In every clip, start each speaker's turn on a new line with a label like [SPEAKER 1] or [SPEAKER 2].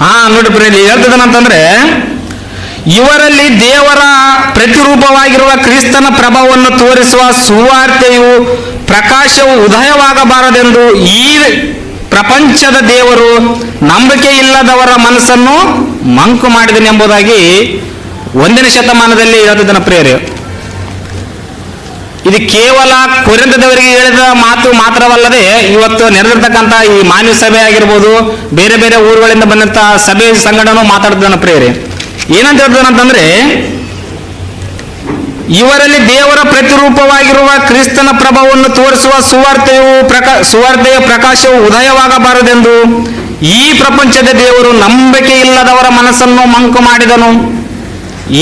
[SPEAKER 1] ಹಾ, ನೋಡಿ ಪ್ರಿಯ ಹೇಳ್ತದನಂತಂದ್ರೆ ಇವರಲ್ಲಿ ದೇವರ ಪ್ರತಿರೂಪವಾಗಿರುವ ಕ್ರಿಸ್ತನ ಪ್ರಭಾವವನ್ನು ತೋರಿಸುವ ಸುವಾರ್ತೆಯು ಪ್ರಕಾಶವು ಉದಯವಾಗಬಾರದೆಂದು ಈ ಪ್ರಪಂಚದ ದೇವರು ನಂಬಿಕೆ ಇಲ್ಲದವರ ಮನಸ್ಸನ್ನು ಮಂಕು ಮಾಡಿದನೆಂಬುದಾಗಿ ಒಂದನೇ ಶತಮಾನದಲ್ಲಿ ಹೇಳ್ತಿದ್ದನ ಪ್ರಿಯರೇ. ಇದು ಕೇವಲ ಕೊರೆಂತದವರಿಗೆ ಹೇಳಿದ ಮಾತು ಮಾತ್ರವಲ್ಲದೆ ಇವತ್ತು ನೆರೆದಿರ್ತಕ್ಕಂಥ ಈ ಮಾನ್ಯ ಸಭೆ ಆಗಿರ್ಬೋದು, ಬೇರೆ ಬೇರೆ ಊರುಗಳಿಂದ ಬಂದಂತ ಸಭೆ ಸಂಘಟನೂ ಮಾತಾಡ್ತಾನ ಪ್ರೇರೆ ಏನಂತ ಹೇಳ್ತಾನಂತಂದ್ರೆ ಇವರಲ್ಲಿ ದೇವರ ಪ್ರತಿರೂಪವಾಗಿರುವ ಕ್ರಿಸ್ತನ ಪ್ರಭಾವವನ್ನು ತೋರಿಸುವ ಸುವಾರ್ತೆಯು ಪ್ರಕಾ, ಸುವಾರ್ತೆಯ ಪ್ರಕಾಶವು ಉದಯವಾಗಬಾರದೆಂದು ಈ ಪ್ರಪಂಚದ ದೇವರು ನಂಬಿಕೆ ಇಲ್ಲದವರ ಮನಸ್ಸನ್ನು ಮಂಕು ಮಾಡಿದನು.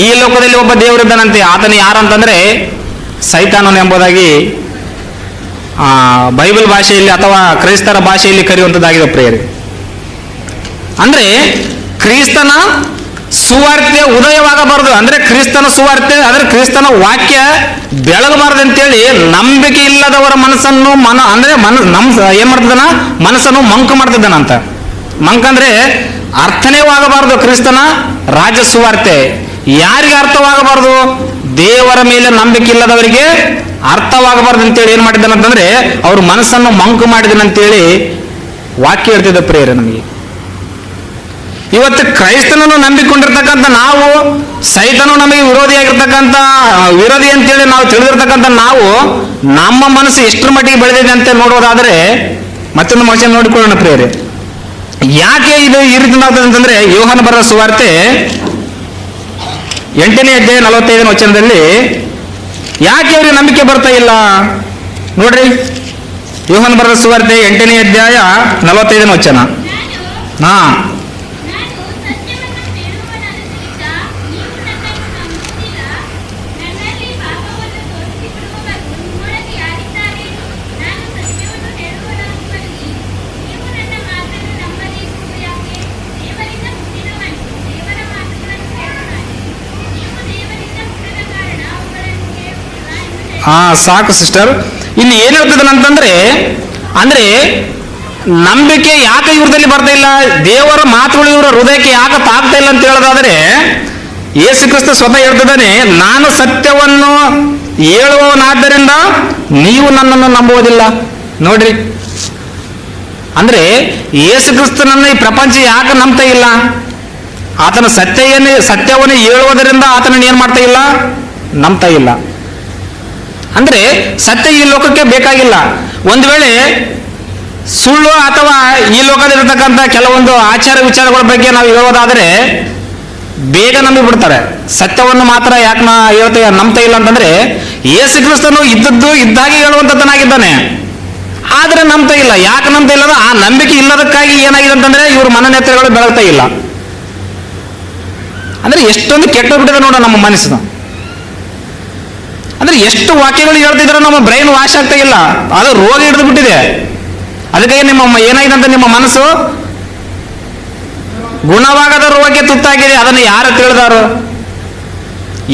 [SPEAKER 1] ಈ ಲೋಕದಲ್ಲಿ ಒಬ್ಬ ದೇವರಿದ್ದಾನಂತೆ. ಆತನು ಯಾರಂತಂದ್ರೆ ಸೈತಾನನು ಎಂಬುದಾಗಿ ಆ, ಬೈಬಲ್ ಭಾಷೆಯಲ್ಲಿ ಅಥವಾ ಕ್ರೈಸ್ತರ ಭಾಷೆಯಲ್ಲಿ ಕರೆಯುವಂಥದ್ದಾಗಿದೆ ಪ್ರೇಯರಿ. ಅಂದ್ರೆ ಕ್ರಿಸ್ತನ ಸುವಾರ್ತೆ ಉದಯವಾಗಬಾರದು. ಅಂದ್ರೆ ಕ್ರಿಸ್ತನ ಸುವಾರ್ತೆ ಅಂದ್ರೆ ಕ್ರಿಸ್ತನ ವಾಕ್ಯ ಬೆಳಗಬಾರದು ಅಂತೇಳಿ ನಂಬಿಕೆ ಇಲ್ಲದವರ ಮನಸ್ಸನ್ನು ಮನ ಅಂದ್ರೆ ಮನ ನಮ್ ಏನ್ ಮಾಡ್ತಿದ್ದಾನ? ಮನಸ್ಸನ್ನು ಮಂಕು ಮಾಡ್ತಿದ್ದಾನಂತ ಮಂಕ ಅಂದ್ರೆ ಅರ್ಥನೇ ಆಗಬಾರದು ಕ್ರಿಸ್ತನ ರಾಜ್ಯ ಸುವಾರ್ತೆ. ಯಾರಿಗೆ ಅರ್ಥವಾಗಬಾರದು? ದೇವರ ಮೇಲೆ ನಂಬಿಕೆ ಇಲ್ಲದವರಿಗೆ ಅರ್ಥವಾಗಬಾರದು ಅಂತೇಳಿ ಏನ್ ಮಾಡಿದ್ದಾನಂತಂದ್ರೆ, ಅವ್ರ ಮನಸ್ಸನ್ನು ಮಂಕು ಮಾಡಿದನಂತೇಳಿ ವಾಕ್ಯ ಹೇಳ್ತಿದ್ದ ಪ್ರೇಯರ್ ನಮಗೆ. ಇವತ್ತು ಕ್ರೈಸ್ತನನ್ನು ನಂಬಿಕೊಂಡಿರ್ತಕ್ಕಂಥ ನಾವು, ಸೈತನು ನಮಗೆ ವಿರೋಧಿಯಾಗಿರ್ತಕ್ಕಂಥ ವಿರೋಧಿ ಅಂತೇಳಿ ನಾವು ತಿಳಿದಿರ್ತಕ್ಕಂಥ ನಾವು, ನಮ್ಮ ಮನಸ್ಸು ಎಷ್ಟರ ಮಟ್ಟಿಗೆ ಬೆಳೆದಿದೆ ಅಂತ ನೋಡೋದಾದ್ರೆ, ಮತ್ತೊಂದು ಮನುಷ್ಯ ನೋಡಿಕೊಳ್ಳೋಣ ಪ್ರೇರೆ ಯಾಕೆ ಇದು ಈ ರೀತಿ ಅಂತಂದ್ರೆ, ಯೋಹನ ಬರೋ ಸುವಾರ್ತೆ ಎಂಟನೇ ಅಧ್ಯಾಯ ನಲವತ್ತೈದನೇ ವಚನದಲ್ಲಿ, ಯಾಕೆ ಅವರಿಗೆ ನಂಬಿಕೆ ಬರ್ತಾ ಇಲ್ಲ? ನೋಡ್ರಿ, ಯೋಹನ್ ಬರದ ಸುವಾರ್ತೆ ಎಂಟನೇ ಅಧ್ಯಾಯ ನಲವತ್ತೈದನೇ ವಚನ. ಹಾ. ಹಾ, ಸಾಕು ಸಿಸ್ಟರ್ ಇಲ್ಲಿ ಏನ್ ಅಂತಂದ್ರೆ, ಅಂದ್ರೆ ನಂಬಿಕೆ ಯಾಕೆ ಇವ್ರದಲ್ಲಿ ಬರ್ತಾ ಇಲ್ಲ? ದೇವರ ಮಾತುಗಳು ಇವರ ಹೃದಯಕ್ಕೆ ಯಾಕೆ ತಾಗ್ತಾ ಇಲ್ಲ ಅಂತ ಹೇಳೋದಾದ್ರೆ, ಯೇಸು ಕ್ರಿಸ್ತ ಸ್ವತಃ ಹೇಳ್ತಿದ್ದಾನೆ, ನಾನು ಸತ್ಯವನ್ನು ಹೇಳುವವನಾದ್ದರಿಂದ ನೀವು ನನ್ನನ್ನು ನಂಬುವುದಿಲ್ಲ. ನೋಡ್ರಿ. ಅಂದ್ರೆ ಯೇಸು ಕ್ರಿಸ್ತನನ್ನು ಈ ಪ್ರಪಂಚ ಯಾಕೆ ನಂಬ್ತಾ ಇಲ್ಲ? ಆತನ ಸತ್ಯವನ್ನು ಸತ್ಯವನ್ನು ಹೇಳುವುದರಿಂದ ಆತನನ್ನು ಏನ್ ಮಾಡ್ತಾ ಇಲ್ಲ? ನಂಬ್ತಾ ಇಲ್ಲ. ಅಂದ್ರೆ ಸತ್ಯ ಈ ಲೋಕಕ್ಕೆ ಬೇಕಾಗಿಲ್ಲ. ಒಂದು ವೇಳೆ ಸುಳ್ಳು ಅಥವಾ ಈ ಲೋಕದಲ್ಲಿರ್ತಕ್ಕಂಥ ಕೆಲವೊಂದು ಆಚಾರ ವಿಚಾರಗಳ ಬಗ್ಗೆ ನಾವು ಹೇಳೋದಾದರೆ ಬೇಗ ನಂಬಿ ಬಿಡ್ತಾರೆ. ಸತ್ಯವನ್ನು ಮಾತ್ರ ಯಾಕೆ ನಾ ಹೇಳ್ತಾ ನಂಬ್ತಾ ಇಲ್ಲ ಅಂತಂದ್ರೆ ಯೇಸು ಕ್ರಿಸ್ತನು ಇದ್ದದ್ದು ಇದ್ದಾಗೆ ಹೇಳುವಂತದ್ದನಾಗಿದ್ದಾನೆ ಆದ್ರೆ ನಂಬ್ತಾ ಇಲ್ಲ. ಯಾಕೆ ನಂಬ್ತಾ ಇಲ್ಲ ಆ ನಂಬಿಕೆ ಇಲ್ಲದಕ್ಕಾಗಿ ಏನಾಗಿದೆ ಅಂತಂದ್ರೆ ಇವ್ರ ಮನನೆತ್ತರಗಳು ಬೆಳಗ್ತಾ ಇಲ್ಲ. ಅಂದ್ರೆ ಎಷ್ಟೊಂದು ಕೆಟ್ಟ ಬಿಟ್ಟಿದೆ ನೋಡ ನಮ್ಮ ಮನಸ್ಸು. ಅಂದ್ರೆ ಎಷ್ಟು ವಾಕ್ಯಗಳು ಹೇಳ್ತಿದ್ರೆ ನಮ್ಮ ಬ್ರೈನ್ ವಾಶ್ ಆಗ್ತಾ ಇಲ್ಲ. ಅದು ರೋಗ ಹಿಡಿದು ಬಿಟ್ಟಿದೆ. ಅದಕ್ಕಾಗಿ ನಿಮ್ಮ ಅಂತ ನಿಮ್ಮ ಮನಸ್ಸು? ಗುಣವಾಗದ ರೋಗಕ್ಕೆ ತುತ್ತಾಗಿದೆ. ಅದನ್ನು ಯಾರು ತಿಳಿದಾರು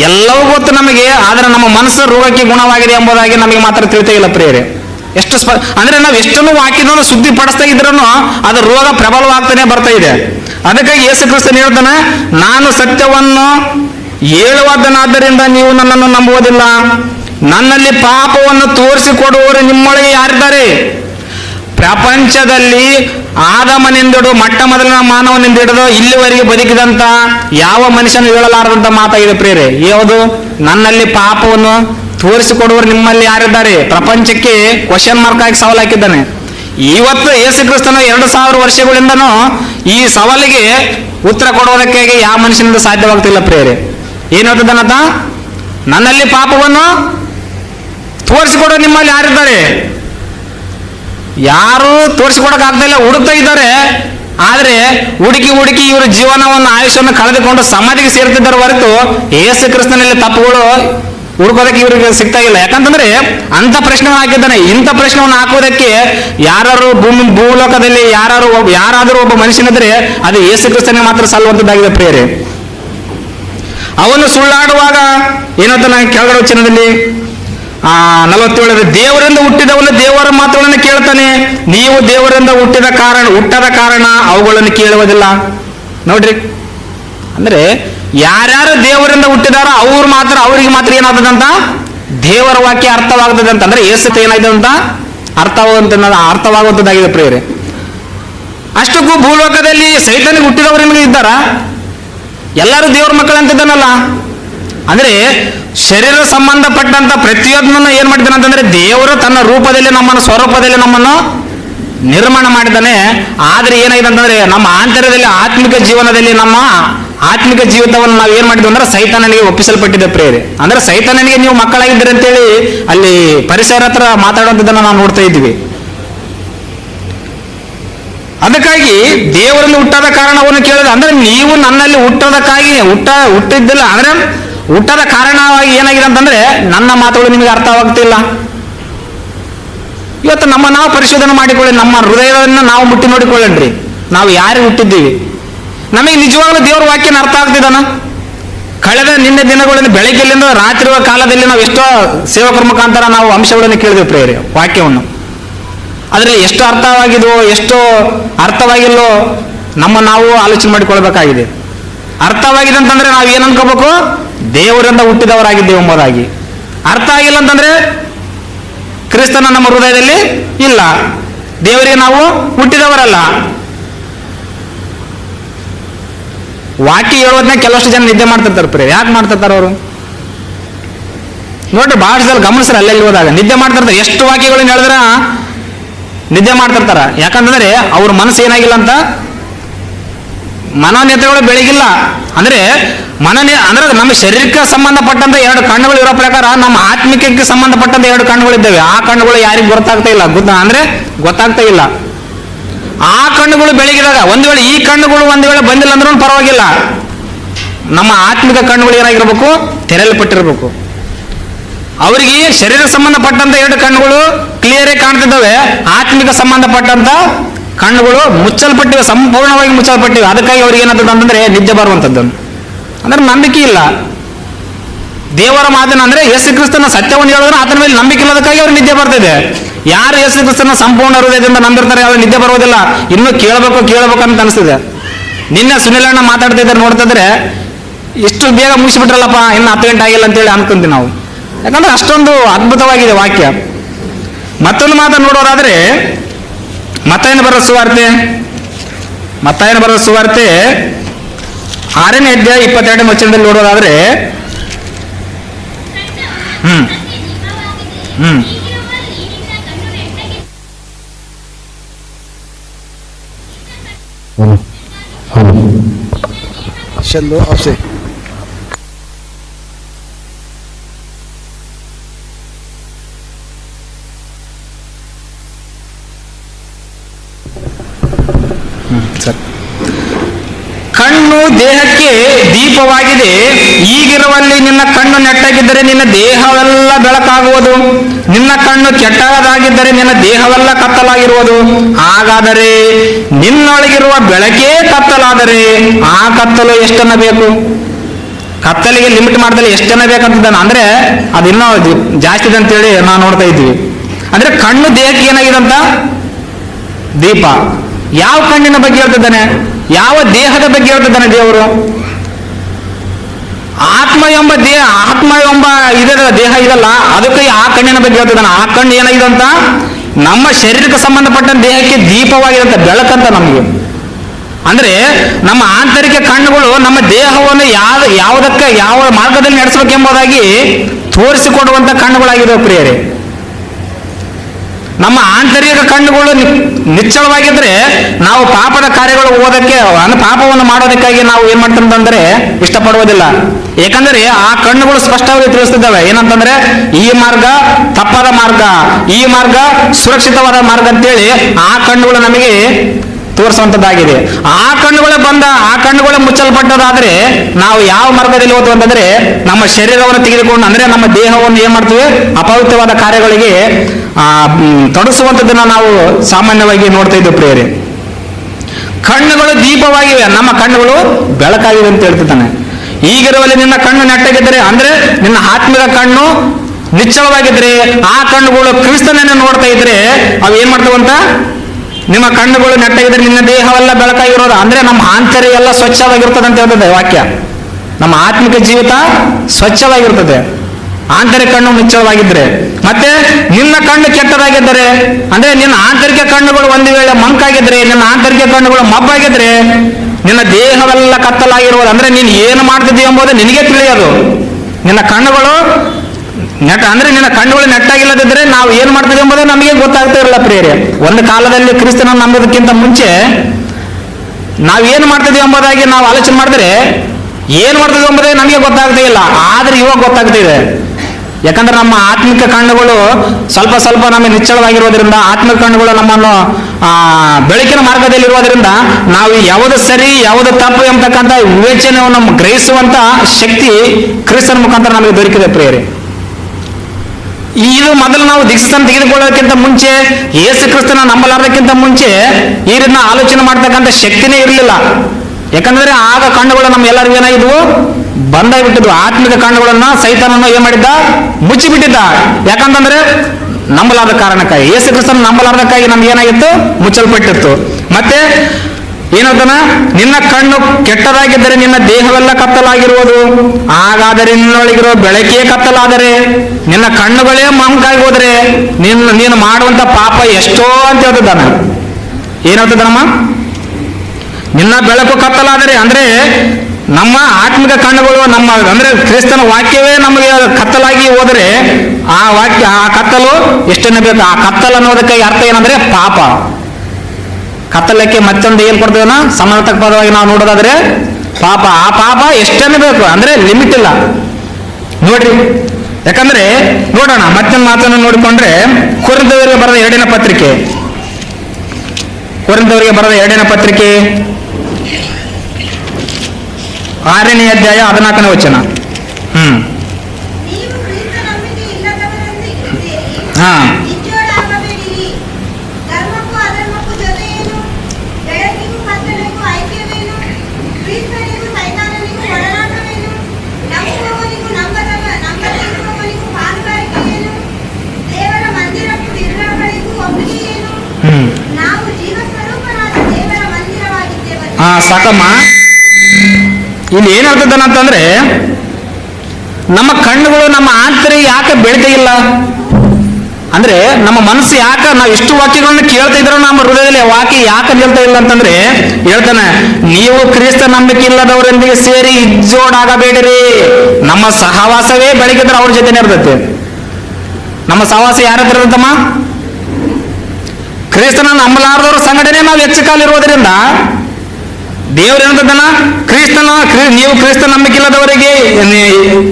[SPEAKER 1] ಎಲ್ಲವೂ ಗೊತ್ತು ನಮಗೆ, ಆದರೆ ನಮ್ಮ ಮನಸ್ಸು ರೋಗಕ್ಕೆ ಗುಣವಾಗಿದೆ ಎಂಬುದಾಗಿ ನಮಗೆ ಮಾತ್ರ ತಿಳಿತಾ ಇಲ್ಲ ಪ್ರಿಯರೇ. ಎಷ್ಟು ಸ್ಪ ಅಂದ್ರೆ ನಾವು ಎಷ್ಟನ್ನು ವಾಕ್ಯವನ್ನು ಸುದ್ದಿ ಪಡಿಸ್ತಾ ಇದ್ರೂ ಅದು ರೋಗ ಪ್ರಬಲವಾಗ್ತಾನೆ ಬರ್ತಾ ಇದೆ. ಅದಕ್ಕಾಗಿ ಯೇಸು ಕ್ರಿಸ್ತನ್ ಹೇಳ್ತಾನೆ, ನಾನು ಸತ್ಯವನ್ನು ಹೇಳುವುದನಾದ್ದರಿಂದ ನೀವು ನನ್ನನ್ನು ನಂಬುವುದಿಲ್ಲ. ನನ್ನಲ್ಲಿ ಪಾಪವನ್ನು ತೋರಿಸಿಕೊಡುವವರು ನಿಮ್ಮೊಳಗೆ ಯಾರಿದ್ದಾರೆ? ಪ್ರಪಂಚದಲ್ಲಿ ಆದಮನಿಂದಿಡು, ಮೊಟ್ಟ ಮೊದಲಿನ ಮಾನವನಿಂದ ಹಿಡಿದು ಇಲ್ಲಿವರೆಗೆ ಬದುಕಿದಂತ ಯಾವ ಮನುಷ್ಯನು ಹೇಳಲಾರದಂತ ಮಾತಾಗಿದೆ ಪ್ರೇರೆ ಯಾವುದು ನನ್ನಲ್ಲಿ ಪಾಪವನ್ನು ತೋರಿಸಿಕೊಡುವವರು ನಿಮ್ಮಲ್ಲಿ ಯಾರಿದ್ದಾರೆ? ಪ್ರಪಂಚಕ್ಕೆ ಕ್ವಶನ್ ಮಾರ್ಕ್ ಆಗಿ ಸವಾಲು ಹಾಕಿದ್ದಾನೆ. ಇವತ್ತು ಯೇಸು ಕ್ರಿಸ್ತನ ಎರಡು ಸಾವಿರ ವರ್ಷಗಳಿಂದನೂ ಈ ಸವಾಲಿಗೆ ಉತ್ತರ ಕೊಡೋದಕ್ಕಾಗಿ ಯಾವ ಮನುಷ್ಯನಿಂದ ಸಾಧ್ಯವಾಗ್ತಿಲ್ಲ ಪ್ರೇರೆ ಏನ್ ಹೇಳ್ತಿದ್ದಾನಂತ ನನ್ನಲ್ಲಿ ಪಾಪವನ್ನು ತೋರಿಸಿಕೊಡೋ ನಿಮ್ಮಲ್ಲಿ ಯಾರಿದ್ದಾರೆ? ಯಾರು ತೋರಿಸಿಕೊಡಕ್ ಆಗ್ತಾ ಇಲ್ಲ ಹುಡುಕ್ತಾ ಇದ್ದಾರೆ. ಆದ್ರೆ ಹುಡುಕಿ ಹುಡುಕಿ ಇವರ ಜೀವನವನ್ನು, ಆಯುಷ್ಯವನ್ನು ಕಳೆದುಕೊಂಡು ಸಮಾಧಿಗೆ ಸೇರ್ತಿದ್ದಾರೆ ಹೊರತು ಏಸು ಕ್ರಿಸ್ತನಲ್ಲಿ ತಪ್ಪುಗಳು ಹುಡುಕೋದಕ್ಕೆ ಇವರಿಗೆ ಸಿಗ್ತಾ ಇಲ್ಲ. ಯಾಕಂತಂದ್ರೆ ಅಂತ ಪ್ರಶ್ನೆ ಹಾಕಿದ್ದಾನೆ. ಇಂಥ ಪ್ರಶ್ನೆವನ್ನು ಹಾಕುವುದಕ್ಕೆ ಯಾರು ಭೂಮಿ, ಭೂಲೋಕದಲ್ಲಿ ಯಾರು ಯಾರಾದರೂ ಒಬ್ಬ ಮನುಷ್ಯನಿದ್ರೆ ಅದು ಏಸು ಕ್ರಿಸ್ತನಿಗೆ ಮಾತ್ರ ಸಲ್ಲುವಂತದ್ದಾಗಿದೆ ಪ್ರಿಯರೇ. ಅವನು ಸುಳ್ಳಾಡುವಾಗ ಏನಂತ ನಾನು ಕೆಳಗಡೆ ವಚನದಲ್ಲಿ ಆ ನಲವತ್ತೇಳರ ದೇವರಿಂದ ಹುಟ್ಟಿದವನು ದೇವರ ಮಾತುಗಳನ್ನು ಕೇಳ್ತಾನೆ. ನೀವು ದೇವರಿಂದ ಹುಟ್ಟಿದ ಕಾರಣ, ಹುಟ್ಟದ ಕಾರಣ ಅವುಗಳನ್ನು ಕೇಳುವುದಿಲ್ಲ. ನೋಡ್ರಿ. ಅಂದ್ರೆ, ಯಾರ್ಯಾರು ದೇವರಿಂದ ಹುಟ್ಟಿದಾರೋ ಅವ್ರು ಮಾತ್ರ, ಅವರಿಗೆ ಮಾತ್ರ ಏನಾಗ್ತದಂತ ದೇವರ ವಾಕ್ಯ ಅರ್ಥವಾಗುತ್ತದೆ ಅಂತ. ಅಂದ್ರೆ ಏಸತ್ ಏನಾಗಿದೆ ಅಂತ? ಅರ್ಥವಾಗುವಂತ ಅರ್ಥವಾಗುವಂತದ್ದಾಗಿದೆ ಪ್ರೇರೆ ಅಷ್ಟಕ್ಕೂ ಭೂಲೋಕದಲ್ಲಿ ಸೈತನಿಗೆ ಹುಟ್ಟಿದವರು ಇದ್ದಾರ? ಎಲ್ಲರೂ ದೇವ್ರ ಮಕ್ಕಳು ಅಂತಿದ್ದಾನಲ್ಲ ಅಂದ್ರೆ ಶರೀರ ಸಂಬಂಧಪಟ್ಟಂತ ಪ್ರತಿಯೊಂದನ್ನು ಏನ್ ಮಾಡಿದ್ದಾನೆ ಅಂತಂದ್ರೆ ದೇವರು ತನ್ನ ರೂಪದಲ್ಲಿ ನಮ್ಮನ್ನು, ಸ್ವರೂಪದಲ್ಲಿ ನಮ್ಮನ್ನು ನಿರ್ಮಾಣ ಮಾಡಿದ್ದಾನೆ. ಆದ್ರೆ ಏನಾಗಿದೆ ಅಂತಂದ್ರೆ ನಮ್ಮ ಆಂತರ್ಯದಲ್ಲಿ ಆತ್ಮಿಕ ಜೀವನದಲ್ಲಿ ನಮ್ಮ ಆತ್ಮಿಕ ಜೀವಿತವನ್ನು ನಾವು ಏನ್ ಮಾಡಿದ್ವಿ ಅಂದ್ರೆ ಸೈತಾನನಿಗೆ ಒಪ್ಪಿಸಲ್ಪಟ್ಟಿದೆ ಪ್ರೇರೆ ಅಂದ್ರೆ ಸೈತಾನನಿಗೆ ನೀವು ಮಕ್ಕಳಾಗಿದ್ದೀರಿ ಅಂತೇಳಿ ಅಲ್ಲಿ ಪರಿಸರ ಹತ್ರ ಮಾತಾಡುವಂಥದ್ದನ್ನು ನಾವು ನೋಡ್ತಾ ಇದ್ವಿ ಅದಕ್ಕಾಗಿ ದೇವರಲ್ಲಿ ಹುಟ್ಟದ ಕಾರಣವನ್ನು ಕೇಳಿದ ಅಂದ್ರೆ ನೀವು ನನ್ನಲ್ಲಿ ಹುಟ್ಟೋದಕ್ಕಾಗಿ ಹುಟ್ಟ, ಹುಟ್ಟಿದ್ದಿಲ್ಲ, ಅಂದ್ರೆ ಹುಟ್ಟದ ಕಾರಣವಾಗಿ ಏನಾಗಿದೆ ಅಂತಂದ್ರೆ ನನ್ನ ಮಾತುಗಳು ನಿಮಗೆ ಅರ್ಥವಾಗ್ತಿಲ್ಲ. ಇವತ್ತು ನಮ್ಮ ನಾವು ಪರಿಶೋಧನೆ ಮಾಡಿಕೊಳ್ಳಿ, ನಮ್ಮ ಹೃದಯವನ್ನು ನಾವು ಮುಟ್ಟಿ ನೋಡಿಕೊಳ್ಳಣ್ರಿ ನಾವು ಯಾರು ಹುಟ್ಟಿದ್ದೀವಿ? ನಮಗೆ ನಿಜವಾಗ್ಲೂ ದೇವರ ವಾಕ್ಯನ ಅರ್ಥ ಆಗ್ತಿದ್ದಾನ ಕಳೆದ ನಿನ್ನೆ ದಿನಗಳಲ್ಲಿ ಬೆಳಗ್ಗೆಲ್ಲಿಂದ ರಾತ್ರಿ ಕಾಲದಲ್ಲಿ ನಾವು ಎಷ್ಟೋ ಸೇವಕರ ಮುಖಾಂತರ ನಾವು ಅಂಶಗಳನ್ನು ಕೇಳಿದ್ವಿ ಪ್ರೇರಿ ವಾಕ್ಯವನ್ನು. ಆದರೆ ಎಷ್ಟು ಅರ್ಥವಾಗಿದೋ ಎಷ್ಟು ಅರ್ಥವಾಗಿಲ್ಲೋ ನಮ್ಮ ನಾವು ಆಲೋಚನೆ ಮಾಡಿಕೊಳ್ಬೇಕಾಗಿದೆ. ಅರ್ಥವಾಗಿದೆ ಅಂತಂದ್ರೆ ನಾವು ಏನು ಅನ್ಕೋಬೇಕು? ದೇವರಿಂದ ಹುಟ್ಟಿದವರಾಗಿದ್ದೇವೆ ಎಂಬುದಾಗಿ. ಅರ್ಥ ಆಗಿಲ್ಲ ಅಂತಂದ್ರೆ ಕ್ರಿಸ್ತನ ನಮ್ಮ ಹೃದಯದಲ್ಲಿ ಇಲ್ಲ. ದೇವರಿಗೆ ನಾವು ಹುಟ್ಟಿದವರಲ್ಲ. ವಾಕ್ಯ ಹೇಳೋದನ್ನ ಕೆಲವಷ್ಟು ಜನ ನಿದ್ದೆ ಮಾಡ್ತಿರ್ತಾರೆ ಪ್ರಿಯ ಯಾಕೆ ಮಾಡ್ತಿರ್ತಾರೆ ಅವರು? ನೋಡ್ರಿ ಭಾಳ ಗಮನಿಸ್ರಿ, ಅಲ್ಲೆಲ್ಲಿ ಹೋದಾಗ. ನಿದ್ದೆ ಮಾಡ್ತಿರ್ತಾರೆ. ಎಷ್ಟು ವಾಕ್ಯಗಳನ್ನ ಹೇಳಿದ್ರ ನಿದ್ದೆ ಮಾಡ್ತಿರ್ತಾರ. ಯಾಕಂತಂದ್ರೆ ಅವ್ರ ಮನಸ್ಸು ಏನಾಗಿಲ್ಲ ಅಂತ ಮನೋನೇತ್ರಗಳು ಬೆಳಗಿಲ್ಲ. ಅಂದ್ರೆ ಮನನೇ, ಅಂದ್ರೆ ನಮ್ಮ ಶರೀರಕ್ಕೆ ಸಂಬಂಧಪಟ್ಟಂತ ಎರಡು ಕಣ್ಣುಗಳು ಇರೋ ಪ್ರಕಾರ ನಮ್ಮ ಆತ್ಮಿಕಕ್ಕೆ ಸಂಬಂಧಪಟ್ಟಂತ ಎರಡು ಕಣ್ಣುಗಳು ಇದ್ದಾವೆ. ಆ ಕಣ್ಣುಗಳು ಯಾರಿಗೂ ಗೊತ್ತಾಗ್ತಾ ಇಲ್ಲ. ಗೊತ್ತ? ಅಂದ್ರೆ ಗೊತ್ತಾಗ್ತಾ ಇಲ್ಲ. ಆ ಕಣ್ಣುಗಳು ಬೆಳಗಿದಾಗ ಒಂದು ವೇಳೆ ಈ ಕಣ್ಣುಗಳು ಒಂದು ವೇಳೆ ಬಂದಿಲ್ಲ ಅಂದ್ರೂ ಪರವಾಗಿಲ್ಲ. ನಮ್ಮ ಆತ್ಮಿಕ ಕಣ್ಣುಗಳು ಏನಾಗಿರ್ಬೇಕು? ತೆರೆಯಲ್ಪಟ್ಟಿರ್ಬೇಕು. ಅವರಿಗೆ ಶರೀರ ಸಂಬಂಧಪಟ್ಟಂತ ಎರಡು ಕಣ್ಣುಗಳು ಕ್ಲಿಯರ್ ಆಗಿ ಕಾಣ್ತಿದ್ದಾವೆ. ಆತ್ಮಿಕ ಸಂಬಂಧಪಟ್ಟಂತ ಕಣ್ಣುಗಳು ಮುಚ್ಚಲ್ಪಟ್ಟಿವೆ, ಸಂಪೂರ್ಣವಾಗಿ ಮುಚ್ಚಲ್ಪಟ್ಟಿವೆ. ಅದಕ್ಕಾಗಿ ಅವ್ರಿಗೆ ಏನಾದ್ರು ಅಂತಂದ್ರೆ ನಿಜ ಬರುವಂಥದ್ದು ಅಂದ್ರೆ ನಂಬಿಕೆ ಇಲ್ಲ. ದೇವರ ಮಾತಿನ ಅಂದ್ರೆ ಯೇಸು ಕ್ರಿಸ್ತನ ಸತ್ಯವನ್ನು ಹೇಳಿದ್ರೆ ಆತನ ಮೇಲೆ ನಂಬಿಕೆ ಇಲ್ಲದಕ್ಕಾಗಿ ಅವ್ರಿಗೆ ನಿದ್ದೆ ಬರ್ತಿದೆ ಯಾರು ಯೇಸು ಕ್ರಿಸ್ತನ ಸಂಪೂರ್ಣ ಹೃದಯದಿಂದ ನಂಬಿರ್ತಾರೆ, ಅವ್ರಿಗೆ ನಿದ್ದೆ ಬರೋದಿಲ್ಲ ಇನ್ನೂ ಕೇಳಬೇಕು ಕೇಳಬೇಕು ಅಂತ ಅನಿಸ್ತಿದೆ. ನಿನ್ನೆ ಸುನಿಲಣ್ಣ ಮಾತಾಡ್ತಿದ್ದಾರೆ ನೋಡ್ತಿದ್ರೆ ಇಷ್ಟು ಬೇಗ ಮುಗಿಸ್ಬಿಟ್ರಲ್ಲಪ್ಪ, ಇನ್ನು ಹತ್ತು ಗಂಟೆ ಆಗಿಲ್ಲ ಅಂತೇಳಿ ಅನ್ಕೊಂತೀವಿ ನಾವು. ಯಾಕಂದ್ರೆ ಅಷ್ಟೊಂದು ಅದ್ಭುತವಾಗಿದೆ ವಾಕ್ಯ ಮತ್ತೊಂದು ಮಾತು ನೋಡೋದಾದ್ರೆ ಮತ್ತೇನು ಬರೋ ಸುವಾರ್ತೆ ಮತ್ತೇನು ಬರೋ ಸುವಾರ್ತೆ ಆರನೇ ಅಧ್ಯಾಯ ಇಪ್ಪತ್ತೆರಡನೇ ವಚನದಲ್ಲಿ ನೋಡೋದಾದ್ರೆ ಹ್ಮ್. ಹ್ಮ್.
[SPEAKER 2] ಚಂದು Ose.
[SPEAKER 1] ಸರಿ ಕಣ್ಣು ದೇಹಕ್ಕೆ ದೀಪವಾಗಿದೆ. ಈಗಿರುವಲ್ಲಿ ನಿನ್ನ ಕಣ್ಣು ನೆಟ್ಟಾಗಿದ್ದರೆ ನಿನ್ನ ದೇಹವೆಲ್ಲ ಬೆಳಕಾಗುವುದು. ನಿನ್ನ ಕಣ್ಣು ಕೆಟ್ಟದಾಗಿದ್ದರೆ ನಿನ್ನ ದೇಹವೆಲ್ಲ ಕತ್ತಲಾಗಿರುವುದು. ಹಾಗಾದರೆ ನಿನ್ನೊಳಗಿರುವ ಬೆಳಕೇ ಕತ್ತಲಾದರೆ ಆ ಕತ್ತಲು ಎಷ್ಟನ್ನ ಬೇಕು ಕತ್ತಲಿಗೆ ಲಿಮಿಟ್ ಮಾಡಿದ್ರೆ ಎಷ್ಟನ್ನ ಬೇಕಂತಿದ್ದಾನೆ ಅಂದ್ರೆ ಅದಿನ್ನೂ ಜಾಸ್ತಿ ಇದೆ ಅಂತೇಳಿ ನಾವು ನೋಡ್ತಾ ಇದ್ವಿ ಅಂದ್ರೆ ಕಣ್ಣು ದೇಹಕ್ಕೆ ಏನಾಗಿದೆ ಅಂತ? ದೀಪ. ಯಾವ ಕಣ್ಣಿನ ಬಗ್ಗೆ ಹೇಳ್ತಿದ್ದಾನೆ? ಯಾವ ದೇಹದ ಬಗ್ಗೆ ಹೇಳ್ತಿದ್ದಾನೆ ದೇವರು? ಆತ್ಮ ಎಂಬ ದೇಹ, ಆತ್ಮ ಎಂಬ ಇದರ ದೇಹ ಇದಲ್ಲ, ಅದಕ್ಕೆ ಆ ಕಣ್ಣಿನ ಬಗ್ಗೆ ಹೇಳ್ತಿದ್ದಾನೆ. ಆ ಕಣ್ಣು ಏನಾಗಿದೆ ಅಂತ? ನಮ್ಮ ಶರೀರಕ್ಕೆ ಸಂಬಂಧಪಟ್ಟ ದೇಹಕ್ಕೆ ದೀಪವಾಗಿರಂತ ಬೆಳಕಂತ ನಮಗೆ. ಅಂದ್ರೆ ನಮ್ಮ ಆಂತರಿಕ ಕಣ್ಣುಗಳು ನಮ್ಮ ದೇಹವನ್ನು ಯಾವ, ಯಾವುದಕ್ಕೆ, ಯಾವ ಮಾರ್ಗದಲ್ಲಿ ನಡೆಸಬೇಕೆಂಬುದಾಗಿ ತೋರಿಸಿಕೊಡುವಂತ ಕಣ್ಣುಗಳಾಗಿರೋ ಪ್ರಿಯರೇ. ನಮ್ಮ ಆಂತರಿಕ ಕಣ್ಣುಗಳು ನಿಚ್ಚಳವಾಗಿದ್ರೆ ನಾವು ಪಾಪದ ಕಾರ್ಯಗಳು ಓದಕ್ಕೆ ಪಾಪವನ್ನು ಮಾಡೋದಕ್ಕಾಗಿ ನಾವು ಏನ್ ಮಾಡ್ತಂತಂದ್ರೆ ಇಷ್ಟಪಡುವುದಿಲ್ಲ. ಯಾಕಂದ್ರೆ ಆ ಕಣ್ಣುಗಳು ಸ್ಪಷ್ಟವಾಗಿ ತಿಳಿಸ್ತಿದ್ದಾವೆ. ಏನಂತಂದ್ರೆ ಈ ಮಾರ್ಗ ತಪ್ಪದ ಮಾರ್ಗ, ಈ ಮಾರ್ಗ ಸುರಕ್ಷಿತವಾದ ಮಾರ್ಗ ಅಂತೇಳಿ ಆ ಕಣ್ಣುಗಳು ನಮಗೆ ತೋರಿಸುವಂತದ್ದಾಗಿದೆ ಆ ಕಣ್ಣುಗಳೇ ಬಂದ, ಆ ಕಣ್ಣುಗಳೇ ಮುಚ್ಚಲ್ಪಟ್ಟದಾದ್ರೆ ನಾವು ಯಾವ ಮಾರ್ಗದಲ್ಲಿ ಹೋದ್ವು ಅಂತಂದ್ರೆ ನಮ್ಮ ಶರೀರವನ್ನು ತೆಗೆದುಕೊಂಡು, ಅಂದ್ರೆ ನಮ್ಮ ದೇಹವನ್ನು ಏನ್ ಮಾಡ್ತೀವಿ? ಅಪವಿತ್ರವಾದ ಕಾರ್ಯಗಳಿಗೆ, ಆ ತೊಡಸುವಂತದನ್ನ ನಾವು ಸಾಮಾನ್ಯವಾಗಿ ನೋಡ್ತಾ ಇದ್ದೇವೆ ಪ್ರೇರೆ ಕಣ್ಣುಗಳು ದೀಪವಾಗಿವೆ, ನಮ್ಮ ಕಣ್ಣುಗಳು ಬೆಳಕಾಗಿವೆ ಅಂತ ಹೇಳ್ತಿದ್ದಾನೆ. ಈಗಿರುವಲ್ಲಿ ನಿನ್ನ ಕಣ್ಣು ನೆಟ್ಟಗಿದ್ದರೆ, ಅಂದ್ರೆ ನಿನ್ನ ಆತ್ಮದ ಕಣ್ಣು ನಿಚ್ಚಳವಾಗಿದ್ರೆ ಆ ಕಣ್ಣುಗಳು ಕ್ರಿಸ್ತನನ್ನು ನೋಡ್ತಾ ಇದ್ರೆ, ಅವು ಏನ್ ಮಾಡ್ತಾವಂತ ನಿಮ್ಮ ಕಣ್ಣುಗಳು ನೆಟ್ಟಗಿದ್ರೆ ನಿನ್ನ ದೇಹವೆಲ್ಲ ಬೆಳಕಾಗಿರೋದು. ಅಂದ್ರೆ ನಮ್ಮ ಆಂತರ್ಯ ಎಲ್ಲ ಸ್ವಚ್ಛವಾಗಿರ್ತದೆ ಅಂತ ಹೇಳ್ತದೆ ವಾಕ್ಯ. ನಮ್ಮ ಆತ್ಮಿಕ ಜೀವಿತ ಸ್ವಚ್ಛವಾಗಿರ್ತದೆ. ಆಂತರಿಕ ಕಣ್ಣು ಮುಚ್ಚಳವಾಗಿದ್ರೆ. ಮತ್ತೆ ನಿನ್ನ ಕಣ್ಣು ಕೆಟ್ಟದಾಗಿದ್ದರೆ, ಅಂದ್ರೆ ನಿನ್ನ ಆಂತರಿಕ ಕಣ್ಣುಗಳು ಒಂದು ವೇಳೆ ಮಂಕಾಗಿದ್ರೆ, ನಿನ್ನ ಆಂತರಿಕ ಕಣ್ಣುಗಳು ಮಬ್ಬಾಗಿದ್ರೆ, ನಿನ್ನ ದೇಹವೆಲ್ಲ ಕತ್ತಲಾಗಿರುವುದು ಅಂದ್ರೆ ನೀನು ಏನು ಮಾಡ್ತಿದ್ದೀವಿ ಎಂಬುದು ನಿನಗೆ ತಿಳಿಯೋದು. ನಿನ್ನ ಕಣ್ಣುಗಳು ನೆಟ್ ಅಂದ್ರೆ ನಿನ್ನ ಕಣ್ಣುಗಳು ನೆಟ್ಟಾಗಿಲ್ಲದಿದ್ರೆ ನಾವು ಏನು ಮಾಡ್ತೀವಿ ಎಂಬುದೇ ನಮಗೆ ಗೊತ್ತಾಗ್ತಾ ಇರಲ್ಲ ಪ್ರೇರೆ ಒಂದು ಕಾಲದಲ್ಲಿ ಕ್ರಿಸ್ತನ ನಂಬೋದಕ್ಕಿಂತ ಮುಂಚೆ ನಾವು ಏನು ಮಾಡ್ತಿದ್ದೀವಿ ಎಂಬುದಾಗಿ ನಾವು ಆಲೋಚನೆ ಮಾಡಿದ್ರೆ ಏನು ಮಾಡ್ತೀವಿ ಎಂಬುದೇ ನಮಗೆ ಗೊತ್ತಾಗ್ತಾ ಇಲ್ಲ. ಆದ್ರೆ ಇವಾಗ ಗೊತ್ತಾಗ್ತಿದೆ ಯಾಕಂದ್ರೆ ನಮ್ಮ ಆತ್ಮಿಕ ಕಣ್ಣುಗಳು ಸ್ವಲ್ಪ ಸ್ವಲ್ಪ ನಮಗೆ ನಿಚ್ಚಳವಾಗಿರೋದ್ರಿಂದ, ಆತ್ಮಿಕ ಕಣ್ಣುಗಳು ನಮ್ಮನ್ನು ಬೆಳಕಿನ ಇರೋದ್ರಿಂದ ನಾವು ಯಾವುದು ಸರಿ, ಯಾವುದು ತಪ್ಪು ಎಂಬತಕ್ಕಂಥ ವಿವೇಚನೆಯನ್ನು ಗ್ರಹಿಸುವಂತ ಶಕ್ತಿ ಕ್ರಿಸ್ತನ ಮುಖಾಂತರ ನಮಗೆ ದೊರಕಿದೆ ಪ್ರಿಯರೇ. ಇದು ಮೊದಲು ನಾವು ದಿಕ್ಸನ್ನು ತೆಗೆದುಕೊಳ್ಳೋಕ್ಕಿಂತ ಮುಂಚೆ ಯೇಸು ಕ್ರಿಸ್ತನ ನಂಬಲಾರದಕ್ಕಿಂತ ಮುಂಚೆ ಈ ಆಲೋಚನೆ ಮಾಡ್ತಕ್ಕಂಥ ಶಕ್ತಿನೇ ಇರಲಿಲ್ಲ. ಯಾಕಂದ್ರೆ ಆಗ ಕಣ್ಣುಗಳು ನಮ್ಮ ಎಲ್ಲರಿಗೂ ಏನಾಗಿದ್ವು? ಬಂದಾಗ್ಬಿಟ್ಟಿದ್ವು ಆತ್ಮಿಕ ಕಣ್ಣುಗಳನ್ನ ಸೈತಾನನ್ನು ಏನ್ ಮಾಡಿದ್ದ? ಮುಚ್ಚಿಬಿಟ್ಟಿದ್ದ. ಯಾಕಂತಂದ್ರೆ ನಂಬಲಾದ ಕಾರಣಕ್ಕಾಗಿ ಯೇಸು ಕ್ರಿಸ್ತನ ನಂಬಲಾರದಕ್ಕಾಗಿ ನಮ್ಗೆ ಏನಾಗಿತ್ತು? ಮುಚ್ಚಲ್ಪಟ್ಟಿತ್ತು. ಮತ್ತೆ ಏನಂತಾನ? ನಿನ್ನ ಕಣ್ಣು ಕೆಟ್ಟದಾಗಿದ್ದರೆ ನಿನ್ನ ದೇಹವೆಲ್ಲ ಕತ್ತಲಾಗಿರುವುದು. ಹಾಗಾದರೆ ನಿನ್ನೊಳಗಿರೋ ಬೆಳಕೇ ಕತ್ತಲಾದರೆ, ನಿನ್ನ ಕಣ್ಣುಗಳೇ ಮಂಕಾಗಿ ಹೋದರೆ ನಿನ್ನ ನೀನು ಮಾಡುವಂತ ಪಾಪ ಎಷ್ಟೋ ಅಂತ ಹೇಳ್ತದನ ಏನ್ ನಿನ್ನ ಬೆಳಕು ಕತ್ತಲಾದರೆ ಅಂದ್ರೆ ನಮ್ಮ ಆತ್ಮಿಕ ಕಣ್ಣುಗಳು ನಮ್ಮ, ಅಂದ್ರೆ ಕ್ರಿಸ್ತನ ವಾಕ್ಯವೇ ನಮಗೆ ಕತ್ತಲಾಗಿ ಹೋದರೆ ಆ ವಾಕ್ಯ, ಆ ಕತ್ತಲು ಎಷ್ಟನ್ನ ಬೇಕು ಆ ಕತ್ತಲು ಅನ್ನೋದಕ್ಕೆ ಅರ್ಥ ಏನಂದ್ರೆ ಪಾಪ. ಕತ್ತಲಕ್ಕೆ ಮತ್ತೊಂದು ಏನ್ ಕೊಡ್ತೇವೆ ಸಮರ್ಥಕ ಪದವಾಗಿ ನಾವು ನೋಡೋದಾದ್ರೆ ಪಾಪ ಆ ಪಾಪ ಎಷ್ಟನ್ನು ಬೇಕು? ಅಂದ್ರೆ ಲಿಮಿಟ್ ಇಲ್ಲ. ನೋಡ್ರಿ. ಯಾಕಂದ್ರೆ ನೋಡೋಣ ಮತ್ತೊಂದು ಮಾತನ್ನು ನೋಡಿಕೊಂಡ್ರೆ ಕೊರಿಂದವರಿಗೆ ಬರೆದ ಎರಡನೇ ಪತ್ರಿಕೆ. ಕೊರಿಂದವರಿಗೆ ಬರೆದ ಎರಡನೇ ಪತ್ರಿಕೆ. ಆರನೇ ಅಧ್ಯಾಯ ಹದಿನಾಲ್ಕನೇ ವಚನ. ಹ್ಮ್. ಹಾ
[SPEAKER 3] ಇಚ್ಚೋಡಾಗಬೇಡಿರಿ. ಧರ್ಮಕ್ಕೂ ಅಧರ್ಮಕ್ಕೂ ಜೊತೆಯೇನು? ಬೆಳಕಿಗೂ ಕತ್ತಲೆಗೂ ಐಕ್ಯವೇನು? ಕ್ರಿಸ್ತನಿಗೂ ಸೈತಾನನಿಗೂ ಒಡನಾಟವೇನು? ನಂಬುವವನಿಗೂ ನಂಬದವ- ನಂಬದಿರುವವನಿಗೂ ಪಾಲುಗಾರಿಕೆಯೇನು? ದೇವರ ಮಂದಿರಕ್ಕೂ ವಿಗ್ರಹಗಳಿಗೂ ಒಪ್ಪಿಗೆಯೇನು?
[SPEAKER 1] ಹ್ಮ್
[SPEAKER 3] ನಾವು ಜೀವಸ್ವರೂಪನಾದ ದೇವರ
[SPEAKER 1] ಸಾಕಮ್ಮ. ಇಲ್ಲಿ ಅಂತಂದ್ರೆ, ನಮ್ಮ ಕಣ್ಣುಗಳು ನಮ್ಮ ಆತ್ರೆ ಯಾಕೆ ಬೆಳಿತಾ ಇಲ್ಲ? ಅಂದ್ರೆ ನಮ್ಮ ಮನಸ್ಸು ಯಾಕೆ ನಾವು ಎಷ್ಟು ವಾಕ್ಯಗಳನ್ನ ಕೇಳ್ತಾ ಇದ್ರು ನಮ್ಮ ಹೃದಯದಲ್ಲಿ ವಾಕ್ಯ ಯಾಕೆ ನಿಲ್ತಾ ಇಲ್ಲ ಅಂತಂದ್ರೆ, ಹೇಳ್ತಾನೆ, ನೀವು ಕ್ರಿಸ್ತ ನಂಬಿಕೆ ಇಲ್ಲದವರೊಂದಿಗೆ ಸೇರಿ ಇಜ್ಜೋಡಾಗಬೇಡಿರಿ. ನಮ್ಮ ಸಹವಾಸವೇ ಬೆಳಗಿದ್ರೆ ಅವ್ರ ಜೊತೆನೇ ಇರ್ತೈತೆ. ನಮ್ಮ ಸಹವಾಸ ಯಾರ ಹತ್ರ ಇರುತ್ತಮ್ಮ? ಕ್ರಿಸ್ತನ ನಂಬಲಾರದವ್ರ ಸಂಘಟನೆ ನಾವು ಹೆಚ್ಚು ಕಾಲ ಇರೋದ್ರಿಂದ ದೇವ್ರು ಏನಂತದನ? ಕ್ರಿಸ್ತನ, ಕ್ರಿ- ನೀವು ಕ್ರಿಸ್ತ ನಂಬಿಕಿಲ್ಲದವರಿಗೆ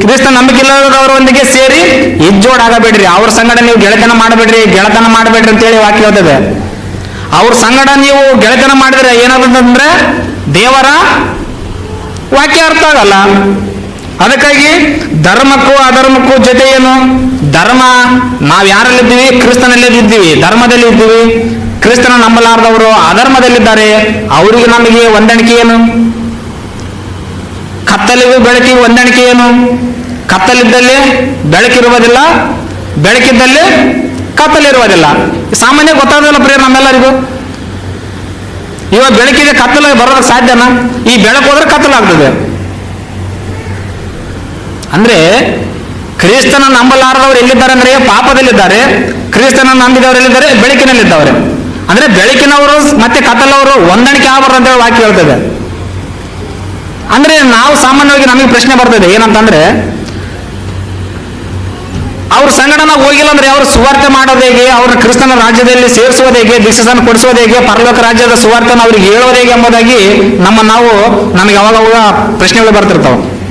[SPEAKER 1] ಕ್ರಿಸ್ತ ನಂಬಿಕಿಲ್ಲದವರೊಂದಿಗೆ ಸೇರಿ ಇಜ್ಜೋಡಾಗಬೇಡ್ರಿ ಅವ್ರ ಸಂಗಡ ನೀವು ಗೆಳೆತನ ಮಾಡಬೇಡ್ರಿ. ಗೆಳೆತನ ಮಾಡಬೇಡ್ರಿ ಅಂತೇಳಿ ವಾಕ್ಯ ಹೇಳ್ತದೆ. ಅವ್ರ ಸಂಗಡ ನೀವು ಗೆಳೆತನ ಮಾಡಿದ್ರೆ ಏನಾಗುತ್ತಂದ್ರೆ ದೇವರ ವಾಕ್ಯ ಅರ್ಥ ಆಗಲ್ಲ. ಅದಕ್ಕಾಗಿ ಧರ್ಮಕ್ಕೂ ಅಧರ್ಮಕ್ಕೂ ಜೊತೆ ಏನು? ಧರ್ಮ. ನಾವು ಯಾರಲ್ಲಿದ್ದೀವಿ? ಕ್ರಿಸ್ತನಲ್ಲಿದ್ದೀವಿ. ಧರ್ಮದಲ್ಲಿ ಇದ್ದೀವಿ ಕ್ರಿಸ್ತನ ನಂಬಲಾರದವರು ಅಧರ್ಮದಲ್ಲಿದ್ದಾರೆ. ಅವರಿಗೆ ನಮಗೆ ಹೊಂದಾಣಿಕೆ ಏನು? ಕತ್ತಲಿಗೂ ಬೆಳಕಿಗೂ ಹೊಂದಾಣಿಕೆ ಏನು? ಕತ್ತಲಿದ್ದಲ್ಲಿ ಬೆಳಕಿರುವುದಿಲ್ಲ, ಬೆಳಕಿದ್ದಲ್ಲಿ ಕತ್ತಲಿರುವುದಿಲ್ಲ. ಸಾಮಾನ್ಯ ಗೊತ್ತಾಗೋದಿಲ್ಲ ಪ್ರಿಯ ನಮ್ಮೆಲ್ಲರಿಗೂ? ಇವಾಗ ಬೆಳಕಿಗೆ ಕತ್ತಲು ಬರೋದಕ್ಕೆ ಸಾಧ್ಯನಾ? ಈ ಬೆಳಕು ಹೋದ್ರೆ ಕತ್ತಲಾಗ್ತದೆ ಅಂದ್ರೆ ಕ್ರಿಸ್ತನ ನಂಬಲಾರದವರು ಎಲ್ಲಿದ್ದಾರೆ ಅಂದ್ರೆ ಪಾಪದಲ್ಲಿದ್ದಾರೆ, ಕ್ರಿಸ್ತನ ನಂಬಿದವರು ಎಲ್ಲಿದ್ದಾರೆ? ಬೆಳಕಿನಲ್ಲಿದ್ದವರು. ಅಂದ್ರೆ ಬೆಳಕಿನವರು ಮತ್ತೆ ಕತ್ತಲವರು ಹೊಂದಾಣಿಕೆ ಆಗಬಾರ್ದು ಅಂತ ಹೇಳಿ ವಾಕ್ಯ ಹೇಳ್ತದೆ. ಅಂದ್ರೆ ನಾವು ಸಾಮಾನ್ಯವಾಗಿ ನಮಗೆ ಪ್ರಶ್ನೆ ಬರ್ತದೆ, ಏನಂತಂದ್ರೆ, ಅವ್ರ ಸಂಗಡ ನಾವು ಹೋಗಿಲ್ಲ ಅಂದ್ರೆ ಅವ್ರ ಸುವಾರ್ತೆ ಮಾಡೋದು ಹೇಗೆ ಅವ್ರ ಕ್ರಿಸ್ತನ ರಾಜ್ಯದಲ್ಲಿ ಸೇರಿಸೋದು ಹೇಗೆ ದಿಶಸನ್ನು ಕೊಡಿಸೋದು ಹೇಗೆ, ಪರಲೋಕ ರಾಜ್ಯದ ಸುವಾರ್ಥನ ಅವ್ರಿಗೆ ಹೇಳೋದು ಹೇಗೆ ಎಂಬುದಾಗಿ ನಮ್ಮ ನಾವು ನಮಗೆ ಅವಾಗ ಅವಾಗ ಪ್ರಶ್ನೆಗಳು ಬರ್ತಿರ್ತಾವೆ.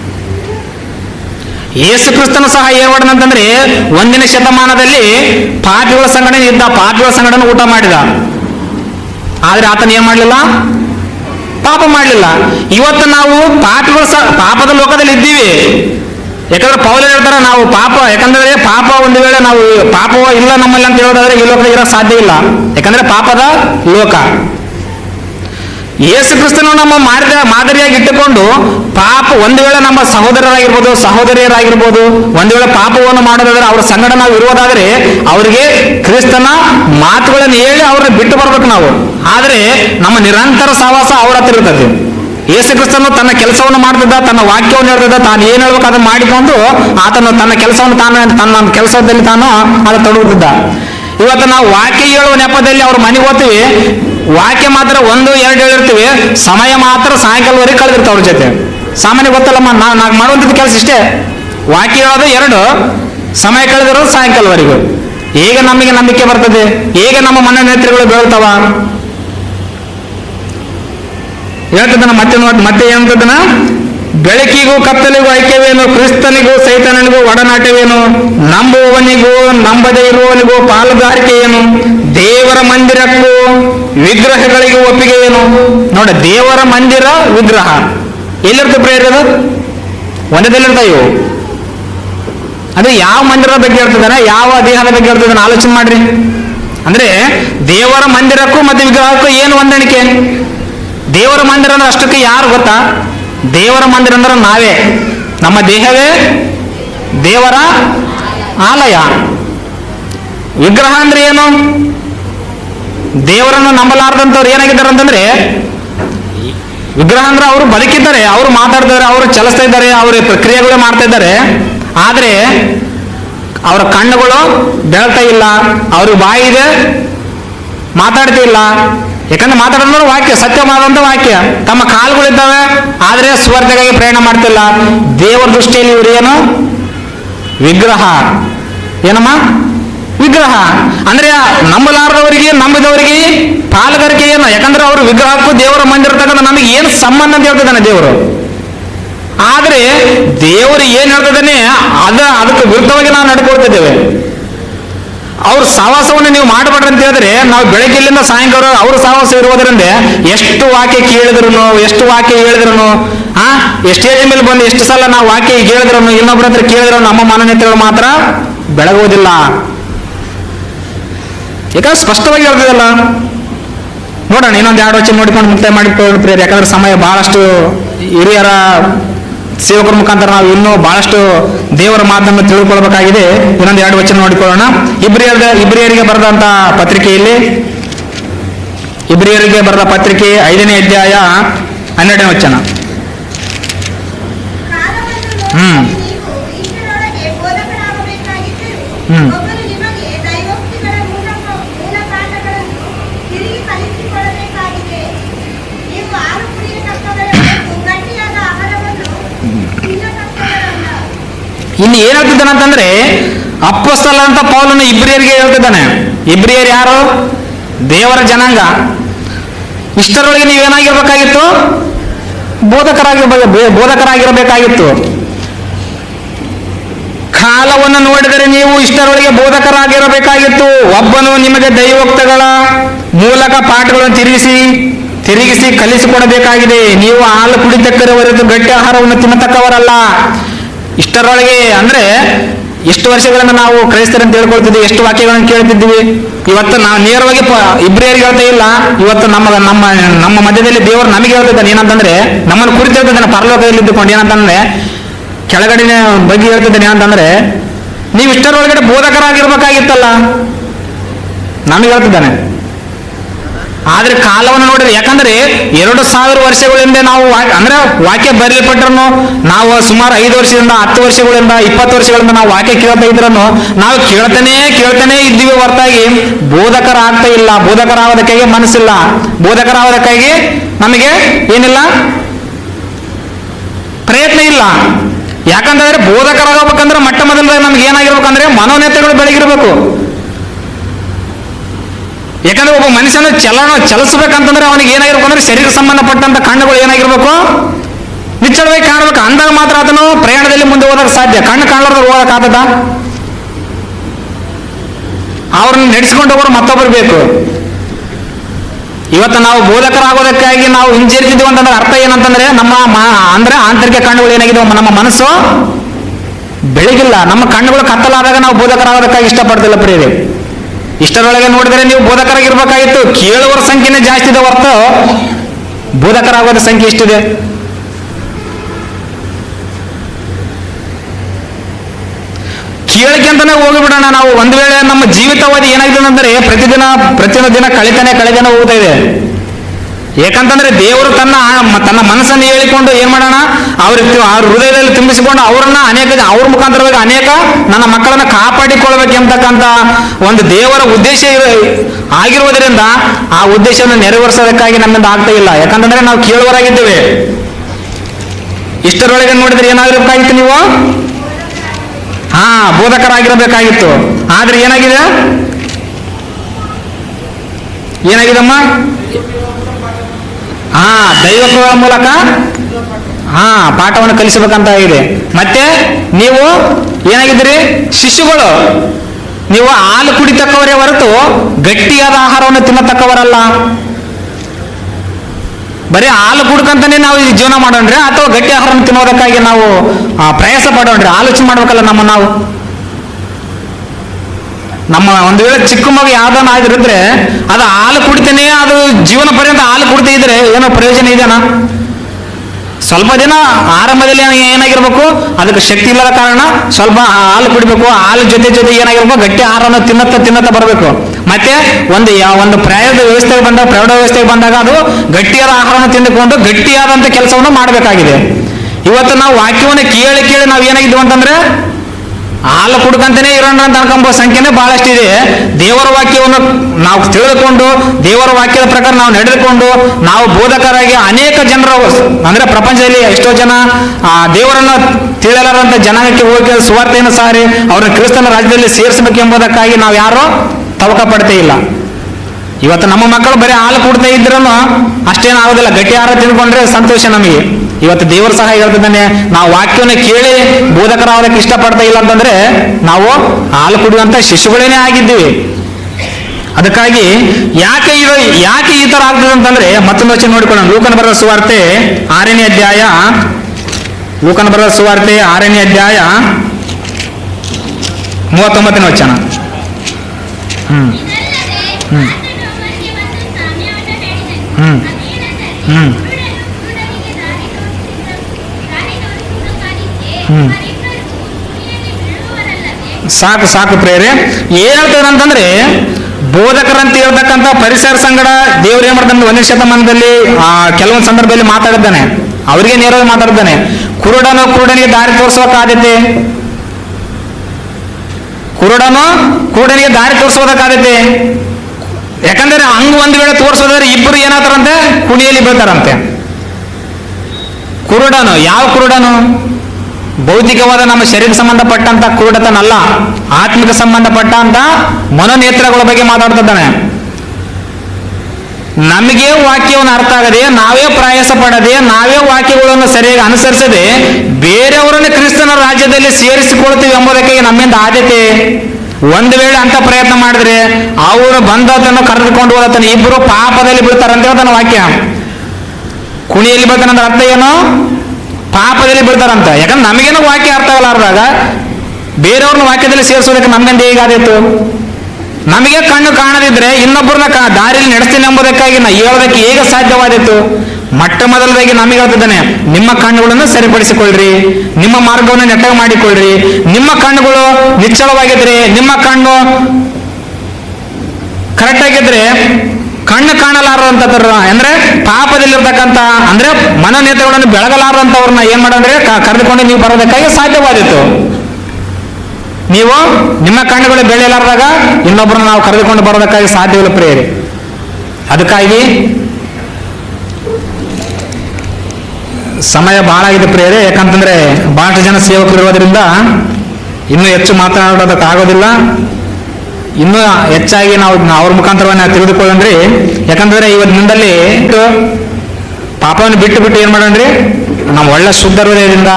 [SPEAKER 1] ಯೇಸು ಕ್ರಿಸ್ತನು ಸಹ ಏನ್ ಮಾಡಿದಂತಂದ್ರೆ ಒಂದಿನ ಶತಮಾನದಲ್ಲಿ ಪಾಪಿಗಳ ಸಂಘಟನೆ ಇದ್ದ ಪಾಪಿಗಳ ಸಂಘಟನೆ ಊಟ ಮಾಡಿದ. ಆದ್ರೆ ಆತನ ಏನ್ ಮಾಡಲಿಲ್ಲ? ಪಾಪ ಮಾಡಲಿಲ್ಲ. ಇವತ್ತು ನಾವು ಪಾಪಿಗಳ ಪಾಪದ ಲೋಕದಲ್ಲಿ ಇದ್ದೀವಿ. ಯಾಕಂದ್ರೆ ಪೌಲ ಹೇಳ್ತಾರೆ ನಾವು ಪಾಪ, ಯಾಕಂದ್ರೆ ಪಾಪ ಒಂದು ವೇಳೆ ನಾವು ಪಾಪ ಇಲ್ಲ ನಮ್ಮಲ್ಲಿ ಅಂತ ಹೇಳೋದಾದ್ರೆ ಈ ಲೋಕದಲ್ಲಿ ಇರೋ ಸಾಧ್ಯ ಇಲ್ಲ. ಯಾಕಂದ್ರೆ ಪಾಪದ ಲೋಕ. ಯೇಸು ಕ್ರಿಸ್ತನು ನಮ್ಮ ಮಾರ್ಗ ಮಾದರಿಯಾಗಿ ಇಟ್ಟುಕೊಂಡು ಪಾಪ ಒಂದು ವೇಳೆ ನಮ್ಮ ಸಹೋದರರಾಗಿರ್ಬೋದು, ಸಹೋದರಿಯರಾಗಿರ್ಬೋದು, ಒಂದು ವೇಳೆ ಪಾಪವನ್ನು ಮಾಡೋದಾದ್ರೆ ಅವರ ಸಂಗಡ ನಾವು ಇರುವುದಾದ್ರೆ ಅವರಿಗೆ ಕ್ರಿಸ್ತನ ಮಾತುಗಳನ್ನು ಹೇಳಿ ಅವ್ರನ್ನ ಬಿಟ್ಟು ಬರ್ಬೇಕು ನಾವು. ಆದರೆ ನಮ್ಮ ನಿರಂತರ ಸಹವಾಸ ಅವರ ಹತ್ರ ಇರ್ತದೆ. ಯೇಸು ಕ್ರಿಸ್ತನು ತನ್ನ ಕೆಲಸವನ್ನು ಮಾಡ್ತಿದ್ದ, ತನ್ನ ವಾಕ್ಯವನ್ನು ಹೇಳ್ತಿದ್ದ, ತಾನು ಏನು ಹೇಳ್ಬೇಕು ಅದನ್ನು ಮಾಡಿಕೊಂಡು ಆತನು ತನ್ನ ಕೆಲಸವನ್ನು ತಾನು ತನ್ನ ಕೆಲಸದಲ್ಲಿ ತಾನು ಅದನ್ನು ತೊಡಗುತ್ತಿದ್ದ. ಇವತ್ತು ನಾವು ವಾಕ್ಯ ಹೇಳುವ ನೆಪದಲ್ಲಿ ಅವ್ರ ಮನೆಗೆ ಹೋಗ್ತೀವಿ. ವಾಕ್ಯ ಮಾತ್ರ ಒಂದು, ಎರಡು ಹೇಳಿರ್ತೀವಿ. ಸಮಯ ಮಾತ್ರ ಸಾಯಂಕಾಲವರೆಗೆ ಕಳೆದಿರ್ತಾವ ಅವ್ರ ಜೊತೆ. ಸಾಮಾನ್ಯ ಗೊತ್ತಲ್ಲಮ್ಮ ನಾವು ನಾವು ಮಾಡುವಂಥದ್ದು ಕೆಲಸ ಇಷ್ಟೇ. ವಾಕ್ಯ ಹೇಳೋದು ಎರಡು, ಸಮಯ ಕಳೆದಿರೋದು ಸಾಯಂಕಾಲವರೆಗೂ. ಈಗ ನಮಗೆ ನಂಬಿಕೆ ಬರ್ತದೆ. ಈಗ ನಮ್ಮ ಮನೆ ನೇತ್ರಿಗಳು ಬೀಳ್ತಾವ. ಹೇಳ್ತದನ ಮತ್ತೆ ಮತ್ತೆ ಏನಂತದನ ಬೆಳಕಿಗೂ ಕತ್ತಲಿಗೂ ಐಕ್ಯವೇನು? ಕ್ರಿಸ್ತನಿಗೂ ಸೈತನನಿಗೂ ಒಡನಾಟವೇನು? ನಂಬುವವನಿಗೂ, ನಂಬದೇ ಇರುವವನಿಗೂ ಪಾಲುದಾರಿಕೆ ಏನು ದೇವರ ಮಂದಿರಕ್ಕೂ ವಿಗ್ರಹಗಳಿಗೂ ಒಪ್ಪಿಗೆ ಏನು ನೋಡ, ದೇವರ ಮಂದಿರ, ವಿಗ್ರಹ. ಎಲ್ಲಿರ್ತ ಪ್ರೇರ ಒಂದದಲ್ಲಿರ್ತಾವ ಇವು? ಅದು ಯಾವ ಮಂದಿರದ ಬಗ್ಗೆ ಇರ್ತದನ ಯಾವ ದೇಹದ ಬಗ್ಗೆ ಹೇಳ್ತಿದ್ದಾನೆ? ಆಲೋಚನೆ ಮಾಡ್ರಿ. ಅಂದ್ರೆ, ದೇವರ ಮಂದಿರಕ್ಕೂ ಮತ್ತೆ ವಿಗ್ರಹಕ್ಕೂ ಏನು ಹೊಂದಾಣಿಕೆ? ದೇವರ ಮಂದಿರ ಅಂದ್ರೆ ಅಷ್ಟಕ್ಕೆ ಯಾರು ಗೊತ್ತಾ? ದೇವರ ಮಂದಿರ ಅಂದ್ರೆ ನಾವೇ. ನಮ್ಮ ದೇಹವೇ ದೇವರ ಆಲಯ. ವಿಗ್ರಹ ಅಂದ್ರೆ ಏನು? ದೇವರನ್ನು ನಂಬಲಾರದಂತವ್ರು ಏನಾಗಿದ್ದಾರೆ ಅಂತಂದ್ರೆ, ವಿಗ್ರಹ ಅಂದ್ರೆ ಅವರು ಬದುಕಿದ್ದಾರೆ, ಅವರು ಮಾತಾಡ್ತಾರೆ, ಅವರು ಚಲಿಸ್ತಾ ಇದ್ದಾರೆ, ಅವ್ರ ಪ್ರಕ್ರಿಯೆಗಳು ಮಾಡ್ತಾ ಇದ್ದಾರೆ. ಆದರೆ ಅವರ ಕಣ್ಣುಗಳು ಬೆಳ್ತಾ ಇಲ್ಲ ಅವ್ರಿಗೆ ಬಾಯಿ ಇದೆ, ಮಾತಾಡ್ತಾ ಇಲ್ಲ. ಯಾಕಂದ್ರೆ ಮಾತಾಡೋದ್ರ ವಾಕ್ಯ ಸತ್ಯವಾದಂತ ವಾಕ್ಯ. ತಮ್ಮ ಕಾಲುಗಳಿದ್ದಾವೆ ಆದರೆ ಸ್ವರ್ಗಕ್ಕೆ ಪ್ರಯಾಣ ಮಾಡ್ತಿಲ್ಲ. ದೇವರ ದೃಷ್ಟಿಯಲ್ಲಿ ಇವರು ಏನು? ವಿಗ್ರಹ. ಏನಮ್ಮ? ವಿಗ್ರಹ. ಅಂದ್ರೆ ನಂಬಲಾರದವರಿಗೆ, ನಂಬಿದವರಿಗೆ, ಪಾಲುಗಾರಿಕೆ ಏನು? ಯಾಕಂದ್ರೆ ಅವರು ವಿಗ್ರಹಕ್ಕೂ ದೇವರ ಮಂದಿರ ನಮಗೆ ಏನು ಸಂಬಂಧ ಅಂತ ಹೇಳ್ತಿದ್ದಾನೆ ದೇವರು. ಆದ್ರೆ ದೇವರು ಏನ್ ಹೇಳ್ತಿದ್ದಾನೆ? ಅದ ಅದಕ್ಕೆ ವಿರುದ್ಧವಾಗಿ ನಾವು ನಡ್ಕೊಳ್ತಿದ್ದೇವೆ. ಅವ್ರ ಸಹವಾಸವನ್ನು ನೀವು ಮಾಡಬೇಡ್ರಿ ಅಂತ ಹೇಳಿದ್ರೆ, ನಾವು ಬೆಳಗ್ಗೆಲ್ಲಿಂದ ಸಾಯಂಕಾಲ ಅವ್ರ ಸಹವಾಸ ಇರುವುದರಿಂದ ಎಷ್ಟು ವಾಕ್ಯ ಕೇಳಿದ್ರು ಎಷ್ಟು ವಾಕ್ಯ ಹೇಳಿದ್ರು ಆ? ಎಷ್ಟೇ ಮೇಲೆ ಬಂದು ಎಷ್ಟು ಸಲ ನಾವು ವಾಕ್ಯ ಕೇಳಿದ್ರು ಇನ್ನೊಬ್ಬರ ಹತ್ರ ಕೇಳಿದ್ರು ನಮ್ಮ ಮಾನವೀಯತೆಗಳು ಮಾತ್ರ ಬೆಳಗುವುದಿಲ್ಲ. ಯಾಕಂದ್ರೆ ಸ್ಪಷ್ಟವಾಗಿ ಹೇಳ್ತದಲ್ಲ. ನೋಡೋಣ, ಇನ್ನೊಂದು ಎರಡು ವಚನ ನೋಡಿಕೊಂಡು ಮುಕ್ತಾಯ ಮಾಡಿಕೊಳ್ಳಿ ಯಾಕಂದ್ರೆ ಸಮಯ ಬಹಳಷ್ಟು ಹಿರಿಯರ ಸೇವಕರ ಮುಖಾಂತರ ನಾವು ಇನ್ನೂ ಬಹಳಷ್ಟು ದೇವರ ಮಾತನ್ನು ತಿಳ್ಕೊಳ್ಬೇಕಾಗಿದೆ. ಇನ್ನೊಂದು ಎರಡು ವಚನ ನೋಡಿಕೊಳ್ಳೋಣ. ಇಬ್ರಿಯರ ಇಬ್ರಿಯರಿಗೆ ಬರೆದಂತ ಪತ್ರಿಕೆಯಲ್ಲಿ ಇಬ್ರಿಯರಿಗೆ ಬರೆದ ಪತ್ರಿಕೆ ಐದನೇ ಅಧ್ಯಾಯ ಹನ್ನೆರಡನೇ ವಚನ. ಹ್ಮ್. ಹ್ಮ್. ಇನ್ನು ಏನ್ ಹೇಳ್ತಿದ್ದಾನೆ ಅಂತಂದ್ರೆ ಅಪ್ಪಸ್ತಲ ಅಂತ ಪೌಲನ್ನು ಇಬ್ರಿಯರಿಗೆ ಹೇಳ್ತಿದ್ದಾನೆ. ಇಬ್ರಿಯರ್ ಯಾರು? ದೇವರ ಜನಾಂಗ. ಇಷ್ಟರೊಳಗೆ ನೀವೇನಾಗಿರ್ಬೇಕಾಗಿತ್ತು? ಬೋಧಕರಾಗಿರ್ಬೇಕು ಬೋಧಕರಾಗಿರಬೇಕಾಗಿತ್ತು. ಕಾಲವನ್ನು ನೋಡಿದರೆ ನೀವು ಇಷ್ಟರೊಳಗೆ ಬೋಧಕರಾಗಿರಬೇಕಾಗಿತ್ತು. ಒಬ್ಬನು ನಿಮಗೆ ದೈವೋಕ್ತಗಳ ಮೂಲಕ ಪಾಠಗಳನ್ನು ತಿರುಗಿಸಿ ತಿರುಗಿಸಿ ಕಲಿಸಿಕೊಡಬೇಕಾಗಿದೆ. ನೀವು ಹಾಲು ಕುಡಿತಕ್ಕರೆ ಹೊರತು ಗಟ್ಟಿ ಆಹಾರವನ್ನು ತಿನ್ನತಕ್ಕವರಲ್ಲ. ಇಷ್ಟರೊಳಗೆ ಅಂದ್ರೆ ಎಷ್ಟು ವರ್ಷಗಳಿಂದ ನಾವು ಕ್ರೈಸ್ತರಂತ ಹೇಳ್ಕೊಳ್ತಿದ್ವಿ, ಎಷ್ಟು ವಾಕ್ಯಗಳನ್ನು ಕೇಳ್ತಿದ್ವಿ. ಇವತ್ತು ನಾವು ನೇರವಾಗಿ ಇಬ್ರಿಯರಿಗೆ ಹೇಳ್ತಾ ಇಲ್ಲ. ಇವತ್ತು ನಮ್ಮ ನಮ್ಮ ನಮ್ಮ ಮಧ್ಯದಲ್ಲಿ ದೇವರು ನಮಗೆ ಹೇಳ್ತಿದ್ದಾನೆ. ಏನಂತಂದ್ರೆ, ನಮ್ಮನ್ನು ಕುರಿತು ಹೇಳ್ತಿದ್ದಾನೆ, ಪರಲೋಕದಲ್ಲಿ ಇದ್ದುಕೊಂಡು. ಏನಂತಂದ್ರೆ ಕೆಳಗಡೆ ಬಗ್ಗೆ ಹೇಳ್ತಿದ್ದಾನೆ ಏನಂತಂದ್ರೆ, ನೀವು ಇಷ್ಟರೊಳಗಡೆ ಬೋಧಕರಾಗಿರ್ಬೇಕಾಗಿತ್ತಲ್ಲ. ನಮಗೆ ಹೇಳ್ತಿದ್ದಾನೆ. ಆದ್ರೆ ಕಾಲವನ್ನು ನೋಡಿದ್ರೆ, ಯಾಕಂದ್ರೆ ಎರಡು ಸಾವಿರ ವರ್ಷಗಳಿಂದ ನಾವು ಅಂದ್ರೆ ವಾಕ್ಯ ಬರೆಯಲ್ಪಟ್ರು ನಾವು ಸುಮಾರು ಐದು ವರ್ಷದಿಂದ, ಹತ್ತು ವರ್ಷಗಳಿಂದ, ಇಪ್ಪತ್ತು ವರ್ಷಗಳಿಂದ ನಾವು ವಾಕ್ಯ ಕೇಳ್ತಾ ಇದ್ರನ್ನು ನಾವು ಕೇಳ್ತಾನೆ ಕೇಳ್ತಾನೆ ಇದ್ದೀವಿ ಹೊರತಾಗಿ. ಬೋಧಕರಾಗ್ತಾ ಇಲ್ಲ. ಬೋಧಕರಾಗೋದಕ್ಕಾಗಿ ಮನಸ್ಸಿಲ್ಲ. ಬೋಧಕರಾಗೋದಕ್ಕಾಗಿ ನಮಗೆ ಏನಿಲ್ಲ? ಪ್ರಯತ್ನ ಇಲ್ಲ. ಯಾಕಂತಂದ್ರೆ ಬೋಧಕರಾಗಬೇಕಂದ್ರೆ ಮೊಟ್ಟ ಮೊದಲ ನಮ್ಗೆ ಏನಾಗಿರ್ಬೇಕಂದ್ರೆ ಮನೋನೇತೆಗಳು ಬೆಳಗಿರ್ಬೇಕು. ಯಾಕಂದ್ರೆ ಒಬ್ಬ ಮನುಷ್ಯನ ಚಲನ ಚಲಿಸ್ಬೇಕಂತಂದ್ರೆ ಅವನಿಗೆ ಏನಾಗಿರ್ಬೇಕು ಅಂದ್ರೆ ಶರೀರ ಸಂಬಂಧಪಟ್ಟಂತ ಕಣ್ಣುಗಳು ಏನಾಗಿರ್ಬೇಕು? ನಿಚ್ಚಳವಾಗಿ ಕಾಣಬೇಕು. ಅಂದಾಗ ಮಾತ್ರ ಅದನ್ನು ಪ್ರಯಾಣದಲ್ಲಿ ಮುಂದೆ ಹೋದಾಗ ಸಾಧ್ಯ. ಕಣ್ಣು ಕಾಣಲಾರ್ದ ಹೋಗಕ್ ಆತದ? ಅವ್ರನ್ನ ನಡೆಸ್ಕೊಂಡು ಹೋಗೋರು ಮತ್ತೊಬ್ಬರು ಬೇಕು. ಇವತ್ತು ನಾವು ಬೋಧಕರಾಗೋದಕ್ಕಾಗಿ ನಾವು ಹಿಂಜರಿತಿದ್ವಿ ಅಂತಂದ್ರೆ ಅರ್ಥ ಏನಂತಂದ್ರೆ ನಮ್ಮ ಅಂದ್ರೆ ಆಂತರಿಕ ಕಣ್ಣುಗಳು ಏನಾಗಿದೆ? ನಮ್ಮ ಮನಸ್ಸು ಬೆಳಗಿಲ್ಲ. ನಮ್ಮ ಕಣ್ಣುಗಳು ಕತ್ತಲಾದಾಗ ನಾವು ಬೋಧಕರಾಗೋದಕ್ಕಾಗಿ ಇಷ್ಟಪಡ್ತಿಲ್ಲ ಪ್ರಿಯರೇ. ಇಷ್ಟರೊಳಗೆ ನೋಡಿದರೆ ನೀವು ಬೋಧಕರಾಗಿರ್ಬೇಕಾಗಿತ್ತು. ಕೇಳುವರ ಸಂಖ್ಯೆನೇ ಜಾಸ್ತಿ ಇದೆ ಹೊರತು ಬೋಧಕರಾಗೋದ ಸಂಖ್ಯೆ ಎಷ್ಟಿದೆ? ಕೇಳಕ್ಕೆಂತಾನೆ ಹೋಗಿಬಿಡೋಣ ನಾವು. ಒಂದು ವೇಳೆ ನಮ್ಮ ಜೀವಿತಾವಧಿ ಏನಾಗಿದೆ ಅಂದ್ರೆ ಪ್ರತಿದಿನ ಪ್ರತಿಯೊಂದು ದಿನ ಕಳಿತಾನೆ ಕಳೆದಾನೆ ಹೋಗ್ತಾ ಇದೆ. ಯಾಕಂತಂದ್ರೆ ದೇವರು ತನ್ನ ತನ್ನ ಮನಸ್ಸನ್ನು ಹೇಳಿಕೊಂಡು ಏನ್ ಮಾಡೋಣ? ಅವ್ರ ಅವ್ರ ಹೃದಯದಲ್ಲಿ ತುಂಬಿಸಿಕೊಂಡು ಅವರನ್ನ ಅನೇಕ ಅವ್ರ ಮುಖಾಂತರವಾಗಿ ಅನೇಕ ನನ್ನ ಮಕ್ಕಳನ್ನ ಕಾಪಾಡಿಕೊಳ್ಬೇಕೆಂಬತಕ್ಕಂತ ಒಂದು ದೇವರ ಉದ್ದೇಶ ಆಗಿರುವುದರಿಂದ ಆ ಉದ್ದೇಶವನ್ನು ನೆರವೇರಿಸೋದಕ್ಕಾಗಿ ನಮ್ಮಿಂದ ಆಗ್ತಾ ಇಲ್ಲ. ಯಾಕಂತಂದ್ರೆ ನಾವು ಕೇಳುವರಾಗಿದ್ದೇವೆ ಇಷ್ಟರೊಳಗೆ ನೋಡಿದ್ರೆ ಏನಾಗಿರ್ಬೇಕಾಗಿತ್ತು ನೀವು? ಹಾ, ಬೋಧಕರಾಗಿರಬೇಕಾಗಿತ್ತು. ಆದ್ರೆ ಏನಾಗಿದೆ? ಏನಾಗಿದಮ್ಮ? ಹಾ ದೈವತ್ವಗಳ ಮೂಲಕ? ಹಾ, ಪಾಠವನ್ನು ಕಲಿಸಬೇಕಂತ ಇದೆ. ಮತ್ತೆ ನೀವು ಏನಾಗಿದ್ದೀರಿ? ಶಿಶುಗಳು. ನೀವು ಹಾಲು ಕುಡಿತಕ್ಕವರೇ ಹೊರತು ಗಟ್ಟಿಯಾದ ಆಹಾರವನ್ನು ತಿನ್ನತಕ್ಕವರಲ್ಲ. ಬರೀ ಹಾಲು ಕುಡ್ಕಂತಾನೆ ನಾವು ಈ ಜೀವನ ಮಾಡೋಣ್ರಿ, ಅಥವಾ ಗಟ್ಟಿ ಆಹಾರವನ್ನು ತಿನ್ನೋದಕ್ಕಾಗಿ ನಾವು ಪ್ರಯಾಸ ಪಡೋಣ್ರಿ, ಆಲೋಚನೆ ಮಾಡ್ಬೇಕಲ್ಲ ನಮ್ಮ ನಾವು. ನಮ್ಮ ಒಂದು ವೇಳೆ ಚಿಕ್ಕ ಮಗು ಯಾವ್ದನ್ನ ಆಗಿರಿದ್ರೆ ಅದು ಹಾಲು ಕುಡಿತೇನೆ, ಅದು ಜೀವನ ಪರ್ಯಂತ ಹಾಲು ಕುಡಿತಾ ಇದ್ರೆ ಏನೋ ಪ್ರಯೋಜನ ಇದೆನಾ? ಸ್ವಲ್ಪ ದಿನ ಆರಂಭದಲ್ಲಿ ಏನ- ಏನಾಗಿರ್ಬೇಕು? ಅದಕ್ಕೆ ಶಕ್ತಿ ಇಲ್ಲದ ಕಾರಣ ಸ್ವಲ್ಪ ಹಾಲು ಕುಡಿಬೇಕು, ಹಾಲು ಜೊತೆ ಜೊತೆ ಏನಾಗಿರ್ಬೇಕು? ಗಟ್ಟಿ ಆಹಾರನ ತಿನ್ನತ್ತ ತಿನ್ನತ್ತ ಬರಬೇಕು. ಮತ್ತೆ ಒಂದು ಒಂದು ಪ್ರಾಯದ ವ್ಯವಸ್ಥೆಗೆ ಬಂದಾಗ ಪ್ರೌಢ ವ್ಯವಸ್ಥೆಗೆ ಬಂದಾಗ ಅದು ಗಟ್ಟಿಯಾದ ಆಹಾರವನ್ನು ತಿಂದುಕೊಂಡು ಗಟ್ಟಿಯಾದಂಥ ಕೆಲಸವನ್ನು ಮಾಡಬೇಕಾಗಿದೆ. ಇವತ್ತು ನಾವು ವಾಕ್ಯವನ್ನು ಕೇಳಿ ಕೇಳಿ ನಾವು ಏನಾಗಿದ್ವು ಅಂತಂದ್ರೆ ಹಾಲು ಕುಡ್ಕಂತಾನೆ ಇರೋಣ ಅಂತ ಅನ್ಕೊಂಬೋ ಸಂಖ್ಯೆನೇ ಬಹಳಷ್ಟು ಇದೆ. ದೇವರ ವಾಕ್ಯವನ್ನು ನಾವು ತಿಳಿದುಕೊಂಡು, ದೇವರ ವಾಕ್ಯದ ಪ್ರಕಾರ ನಾವು ನಡೆದುಕೊಂಡು, ನಾವು ಬೋಧಕರಾಗಿ ಅನೇಕ ಜನರ ಅಂದ್ರೆ ಪ್ರಪಂಚದಲ್ಲಿ ಎಷ್ಟೋ ಜನ ದೇವರನ್ನ ತಿಳಿಯಲಾರಂತ ಜನಾಂಗಕ್ಕೆ ಹೋಗಿ ಸುವಾರ್ತೆಯನ್ನು ಸಾರಿ ಅವರ ಕ್ರಿಸ್ತನ ರಾಜ್ಯದಲ್ಲಿ ಸೇರಿಸಬೇಕೆಂಬುದಕ್ಕಾಗಿ ನಾವು ಯಾರು ತವಕ ಪಡ್ತೇ ಇಲ್ಲ. ಇವತ್ತು ನಮ್ಮ ಮಕ್ಕಳು ಬರೀ ಹಾಲು ಕುಡ್ತಾ ಇದ್ರೂ ಅಷ್ಟೇನು ಆಗೋದಿಲ್ಲ. ಗಟ್ಟಿ ಆಹಾರ ತಿನ್ಕೊಂಡ್ರೆ ಸಂತೋಷ ನಮಗೆ. ಇವತ್ತು ದೇವರು ಸಹ ಹೇಳ್ತಿದ್ದಾನೆ, ನಾವು ವಾಕ್ಯವನ್ನು ಕೇಳಿ ಬೋಧಕರಾಗಕ್ಕೆ ಇಷ್ಟಪಡ್ತಾ ಇಲ್ಲ ಅಂತಂದ್ರೆ ನಾವು ಹಾಲು ಕುಡಿಯುವಂತ ಶಿಶುಗಳೇನೆ ಆಗಿದ್ದೀವಿ ಅದಕ್ಕಾಗಿ ಯಾಕೆ ಇದು ಯಾಕೆ ಈ ತರ ಆಗ್ತದೆ ಅಂತಂದ್ರೆ ಮತ್ತೊಂದು ವಚನ ನೋಡಿಕೊಳ್ಳೋಣ ಲೂಕನ ಬರೆದ ಸುವಾರ್ತೆ ಆರನೇ ಅಧ್ಯಾಯ, ಲೂಕನ ಬರೆದ ಸುವಾರ್ತೆ ಆರನೇ ಅಧ್ಯಾಯ ಮೂವತ್ತೊಂಬತ್ತನೇ ವಚನ ಹ್ಮ್ ಹ್ಮ್. ಹ್ಮ್. ಹ್ಮ್. ಸಾಕು ಸಾಕು ಪ್ರೇರೆ ಏನ್ ಹೇಳ್ತಾರೆ ಅಂತಂದ್ರೆ, ಬೋಧಕರಂತ ಹೇಳ್ತಕ್ಕಂಥ ಪರಿಸರ ಸಂಗಡ ದೇವ್ರು ಏನ್ ಮಾಡ್ತಾನೆ ಒಂದನೇ ಶತಮಾನದಲ್ಲಿ, ಆ, ಕೆಲವೊಂದು ಸಂದರ್ಭದಲ್ಲಿ ಮಾತಾಡಿದ್ದಾನೆ ಅವರಿಗೆ ನೇರವಾಗಿ ಮಾತಾಡಿದ್ದಾನೆ ಕುರುಡನು ಕುರುಡನಿಗೆ ದಾರಿ ತೋರಿಸೋಕಾದತೆ ಕುರುಡನು ಕುರುಡನಿಗೆ ದಾರಿ ತೋರಿಸೋದಕ್ಕಾದತೆ ಯಾಕಂದ್ರೆ ಹಂಗ ಒಂದ್ ವೇಳೆ ತೋರಿಸೋದ್ರೆ ಇಬ್ಬರು ಏನಾಗ್ತಾರಂತೆ? ಕುಣಿಯಲ್ಲಿ ಬೀಳ್ತಾರಂತೆ. ಕುರುಡನು, ಯಾವ ಕುರುಡನು? ಭೌತಿಕವಾದ ನಮ್ಮ ಶರೀರ ಸಂಬಂಧಪಟ್ಟಂತ ಕುರುಡತನಲ್ಲ, ಆತ್ಮಿಕ ಸಂಬಂಧಪಟ್ಟಂತ ಮನೋನೇತ್ರಗಳ ಬಗ್ಗೆ ಮಾತಾಡ್ತಿದ್ದಾನೆ. ನಮಗೆ ವಾಕ್ಯವನ್ನು ಅರ್ಥ ಆಗದೆ, ನಾವೇ ಪ್ರಯಾಸ ಪಡದೆ, ನಾವೇ ವಾಕ್ಯಗಳನ್ನು ಸರಿಯಾಗಿ ಅನುಸರಿಸದೆ ಬೇರೆಯವರನ್ನು ಕ್ರಿಸ್ತನ ರಾಜ್ಯದಲ್ಲಿ ಸೇರಿಸಿಕೊಳ್ತೀವಿ ಎಂಬುದಕ್ಕೆ ನಮ್ಮಿಂದ ಆದ್ಯತೆ. ಒಂದು ವೇಳೆ ಅಂತ ಪ್ರಯತ್ನ ಮಾಡಿದ್ರೆ ಅವರು ಬಂದತನ್ನು ಕರೆದುಕೊಂಡು ಹೋದತನ ಇಬ್ಬರು ಪಾಪದಲ್ಲಿ ಬಿಡ್ತಾರಂತ ಹೇಳ್ತಾನೆ ವಾಕ್ಯ. ಕುಣಿಯಲ್ಲಿ ಬರ್ತಾನಂದ್ರೆ ಅರ್ಥ ಏನು? ಪಾಪದಲ್ಲಿ ಬಿಡ್ತಾರಂತ. ಯಾಕಂದ್ರೆ ನಮಗೇನು ವಾಕ್ಯ ಅರ್ಥ ಆಗಲಾರ್ದಾಗ ಬೇರೆಯವ್ರನ್ನ ವಾಕ್ಯದಲ್ಲಿ ಸೇರಿಸೋದಕ್ಕೆ ನಮ್ಮಿಂದ ಹೇಗಾದಿತ್ತು ನಮಗೆ ಕಣ್ಣು ಕಾಣದಿದ್ರೆ ಇನ್ನೊಬ್ಬರನ್ನ ದಾರಿಯಲ್ಲಿ ನಡೆಸ್ತೀನಿ ಎಂಬುದಕ್ಕಾಗಿ ನಾ ಹೇಳೋದಕ್ಕೆ ಹೇಗ ಸಾಧ್ಯವಾದಿತ್ತು ಮೊಟ್ಟ ಮೊದಲದಾಗಿ ನಮಗೆ ಹೇಳ್ತಿದ್ದಾನೆ, ನಿಮ್ಮ ಕಣ್ಣುಗಳನ್ನು ಸರಿಪಡಿಸಿಕೊಳ್ಳ್ರಿ. ನಿಮ್ಮ ಮಾರ್ಗವನ್ನು ನೆಟ್ಟಾಗಿ ಮಾಡಿಕೊಳ್ಳ್ರಿ. ನಿಮ್ಮ ಕಣ್ಣುಗಳು ನಿಚ್ಚಳವಾಗಿದ್ರೆ, ನಿಮ್ಮ ಕಣ್ಣು ಕರೆಕ್ಟ್ ಆಗಿದ್ರೆ ಕಣ್ಣು ಕಾಣಲಾರಂತದ್ರ ಅಂದ್ರೆ ಪಾಪದಲ್ಲಿರ್ತಕ್ಕಂಥ, ಅಂದ್ರೆ ಮನನೇತ್ರಗಳನ್ನು ಬೆಳಗಲಾರಂಥವ್ರನ್ನ ಏನ್ ಮಾಡಂದ್ರೆ ಕರೆದುಕೊಂಡು ನೀವು ಬರೋದಕ್ಕಾಗಿ ಸಾಧ್ಯವಾದಿತ್ತು ನೀವು ನಿಮ್ಮ ಕಣ್ಣುಗಳು ಬೆಳೆಯಲಾರದಾಗ ಇನ್ನೊಬ್ಬರನ್ನ ನಾವು ಕರೆದುಕೊಂಡು ಬರೋದಕ್ಕಾಗಿ ಸಾಧ್ಯವಿಲ್ಲ ಪ್ರೇರಿ ಅದಕ್ಕಾಗಿ ಸಮಯ ಬಹಳ ಆಗಿದೆ ಪ್ರೇರೆ ಯಾಕಂತಂದ್ರೆ ಬಹಳಷ್ಟು ಜನ ಸೇವಕರು ಇರೋದ್ರಿಂದ ಇನ್ನೂ ಹೆಚ್ಚು ಮಾತನಾಡೋದಕ್ಕಾಗೋದಿಲ್ಲ. ಇನ್ನೂ ಹೆಚ್ಚಾಗಿ ನಾವು ಅವ್ರ ಮುಖಾಂತರವನ್ನ ತಿಳಿದುಕೊಳ್ಳಂದ್ರಿ ಯಾಕಂದ್ರೆ ಇವತ್ತು ನಿಂದಲ್ಲಿ ಪಾಪವನ್ನು ಬಿಟ್ಟು ಬಿಟ್ಟು ಏನ್ ಮಾಡೋಣ್ರಿ ನಮ್ಮ ಒಳ್ಳೆ ಶುದ್ಧ ಹೃದಯದಿಂದ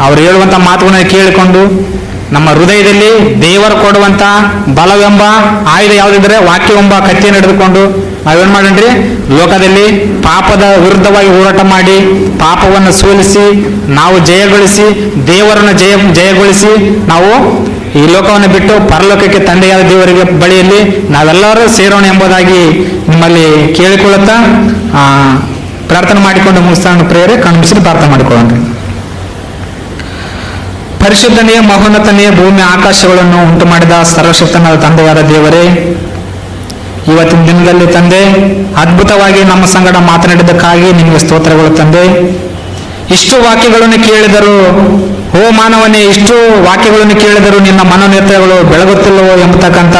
[SPEAKER 1] ಅವ್ರು ಹೇಳುವಂತ ಮಾತುಗಳನ್ನ ಕೇಳಿಕೊಂಡು ನಮ್ಮ ಹೃದಯದಲ್ಲಿ ದೇವರು ಕೊಡುವಂತ ಬಲವೆಂಬ ಆಯುಧ ಯಾವುದಿದ್ರೆ ವಾಕ್ಯವೆಂಬ ಕತ್ತಿಯನ್ನು ಹಿಡಿದುಕೊಂಡು ನಾವೇನ್ ಮಾಡೋಣ್ರಿ? ಲೋಕದಲ್ಲಿ ಪಾಪದ ವಿರುದ್ಧವಾಗಿ ಹೋರಾಟ ಮಾಡಿ ಪಾಪವನ್ನು ಸೋಲಿಸಿ ನಾವು ಜಯಗೊಳಿಸಿ ದೇವರನ್ನು ಜಯ ಜಯಗೊಳಿಸಿ ನಾವು ಈ ಲೋಕವನ್ನು ಬಿಟ್ಟು ಪರಲೋಕಕ್ಕೆ ತಂದೆಯಾದ ದೇವರಿಗೆ ಬಳಿಯಲ್ಲಿ ನಾವೆಲ್ಲರೂ ಸೇರೋಣ ಎಂಬುದಾಗಿ ನಿಮ್ಮಲ್ಲಿ ಕೇಳಿಕೊಳ್ಳುತ್ತಾ ಆ, ಪ್ರಾರ್ಥನೆ ಮಾಡಿಕೊಂಡು ಮುಗಿಸ್ತಾನ ಪ್ರೇರೆ ಕಣ್ಬಿಸಿ ಪ್ರಾರ್ಥನೆ ಮಾಡಿಕೊಳ್ಳೋಣ. ಪರಿಶುದ್ಧನೆಯ ಮಹೋನ್ನತನೆಯ ಭೂಮಿ ಆಕಾಶಗಳನ್ನು ಉಂಟು ಮಾಡಿದ ಸರ್ವಶಕ್ತನಾದ ತಂದೆಯಾದ ದೇವರೇ ಇವತ್ತಿನ ದಿನದಲ್ಲಿ ತಂದೆ ಅದ್ಭುತವಾಗಿ ನಮ್ಮ ಸಂಗಡ ಮಾತನಾಡಿದ್ದಕ್ಕಾಗಿ ನಿಮಗೆ ಸ್ತೋತ್ರಗಳು ತಂದೆ. ಇಷ್ಟು ವಾಕ್ಯಗಳನ್ನು ಕೇಳಿದರು ಓ ಮಾನವನೇ, ಇಷ್ಟು ವಾಕ್ಯಗಳನ್ನು ಕೇಳಿದರೂ ನಿನ್ನ ಮನೋನೇತ್ರಗಳು ಬೆಳಗುತ್ತಿಲ್ಲವೋ ಎಂಬತಕ್ಕಂಥ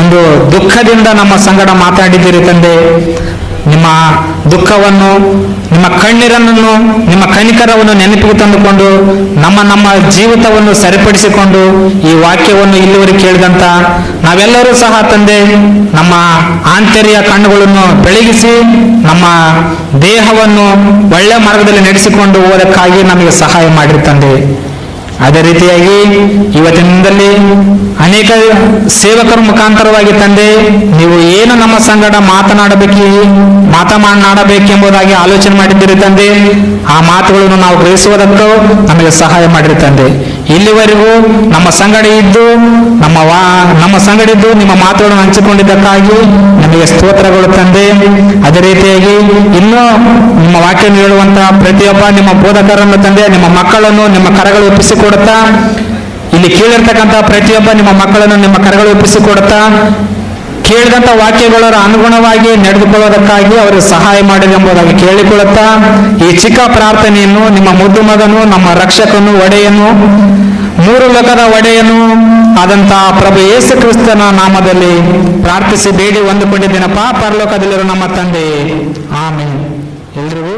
[SPEAKER 1] ಒಂದು ದುಃಖದಿಂದ ನಮ್ಮ ಸಂಗಡ ಮಾತಾಡಿದ್ದೀರಿ ತಂದೆ. ನಿಮ್ಮ ದುಃಖವನ್ನು, ನಿಮ್ಮ ಕಣ್ಣೀರನ್ನು ನಿಮ್ಮ ಕಣಿಕರವನ್ನು ನೆನಪಿಗೆ ತಂದುಕೊಂಡು ನಮ್ಮ ನಮ್ಮ ಜೀವಿತವನ್ನು ಸರಿಪಡಿಸಿಕೊಂಡು ಈ ವಾಕ್ಯವನ್ನು ಇಲ್ಲಿವರೆಗೆ ಕೇಳಿದಂತ ನಾವೆಲ್ಲರೂ ಸಹ ತಂದೆ ನಮ್ಮ ಆಂತರ್ಯ ಕಣ್ಣುಗಳನ್ನು ಬೆಳಗಿಸಿ ನಮ್ಮ ದೇಹವನ್ನು ಒಳ್ಳೆ ಮಾರ್ಗದಲ್ಲಿ ನಡೆಸಿಕೊಂಡು ಹೋಗೋದಕ್ಕಾಗಿ ನಮಗೆ ಸಹಾಯ ಮಾಡಿರ್ತಂದೆ ಅದೇ ರೀತಿಯಾಗಿ ಇವತ್ತಿನದಲ್ಲಿ ಅನೇಕ ಸೇವಕರ ಮುಖಾಂತರವಾಗಿ ತಂದೆ, ನೀವು ಏನು ನಮ್ಮ ಸಂಗಡ ಮಾತನಾಡಬೇಕು ಮಾತನಾಡಬೇಕೆಂಬುದಾಗಿ ಆಲೋಚನೆ ಮಾಡಿದ್ದೀರಿ ತಂದೆ, ಆ ಮಾತುಗಳನ್ನು ನಾವು ಗ್ರಹಿಸುವುದಕ್ಕೂ ನಮಗೆ ಸಹಾಯ ಮಾಡಿರಿ ತಂದೆ. ಇಲ್ಲಿವರೆಗೂ ನಮ್ಮ ಸಂಗಡ ಇದ್ದು, ನಮ್ಮ ವಾ, ನಮ್ಮ ಸಂಗಡ ಇದ್ದು ನಿಮ್ಮ ಮಾತುಗಳನ್ನು ಹಂಚಿಕೊಂಡಿದ್ದಕ್ಕಾಗಿ ನಮಗೆ ಸ್ತೋತ್ರಗಳು ತಂದೆ. ಅದೇ ರೀತಿಯಾಗಿ ಇನ್ನೂ ನಿಮ್ಮ ವಾಕ್ಯ ಹೇಳುವಂತಹ ಪ್ರತಿಯೊಬ್ಬ ನಿಮ್ಮ ಬೋಧಕರನ್ನು ತಂದೆ, ನಿಮ್ಮ ಮಕ್ಕಳನ್ನು ನಿಮ್ಮ ಕರಗಳು ಒಪ್ಪಿಸಿಕೊಡುತ್ತಾ ಇಲ್ಲಿ ಕೇಳಿರ್ತಕ್ಕಂಥ ಪ್ರತಿಯೊಬ್ಬ ನಿಮ್ಮ ಮಕ್ಕಳನ್ನು ನಿಮ್ಮ ಕರಗಳು ಒಪ್ಪಿಸಿಕೊಡುತ್ತಾ ಕೇಳಿದಂಥ ವಾಕ್ಯಗಳ ಅನುಗುಣವಾಗಿ ನಡೆದುಕೊಳ್ಳೋದಕ್ಕಾಗಿ ಅವರಿಗೆ ಸಹಾಯ ಮಾಡಿದೆ ಎಂಬುದಾಗಿ ಕೇಳಿಕೊಳ್ಳುತ್ತಾ, ಈ ಚಿಕ್ಕ ಪ್ರಾರ್ಥನೆಯನ್ನು, ನಿಮ್ಮ ಮುದ್ದು ಮಗನು, ನಮ್ಮ ರಕ್ಷಕನು, ಒಡೆಯನು, ಮೂರು ಲೋಕದ ಒಡೆಯನು ಆದಂತಹ ಪ್ರಭು ಯೇಸು ಕ್ರಿಸ್ತನ ನಾಮದಲ್ಲಿ ಪ್ರಾರ್ಥಿಸಿ, ಬೇಡಿ ಹೊಂದಿಕೊಂಡಿದ್ದೇನಪ್ಪ ಪರಲೋಕದಲ್ಲಿರೋ ನಮ್ಮ ತಂದೆ ಆಮೇಲೆ ಎಲ್ರಿಗೂ.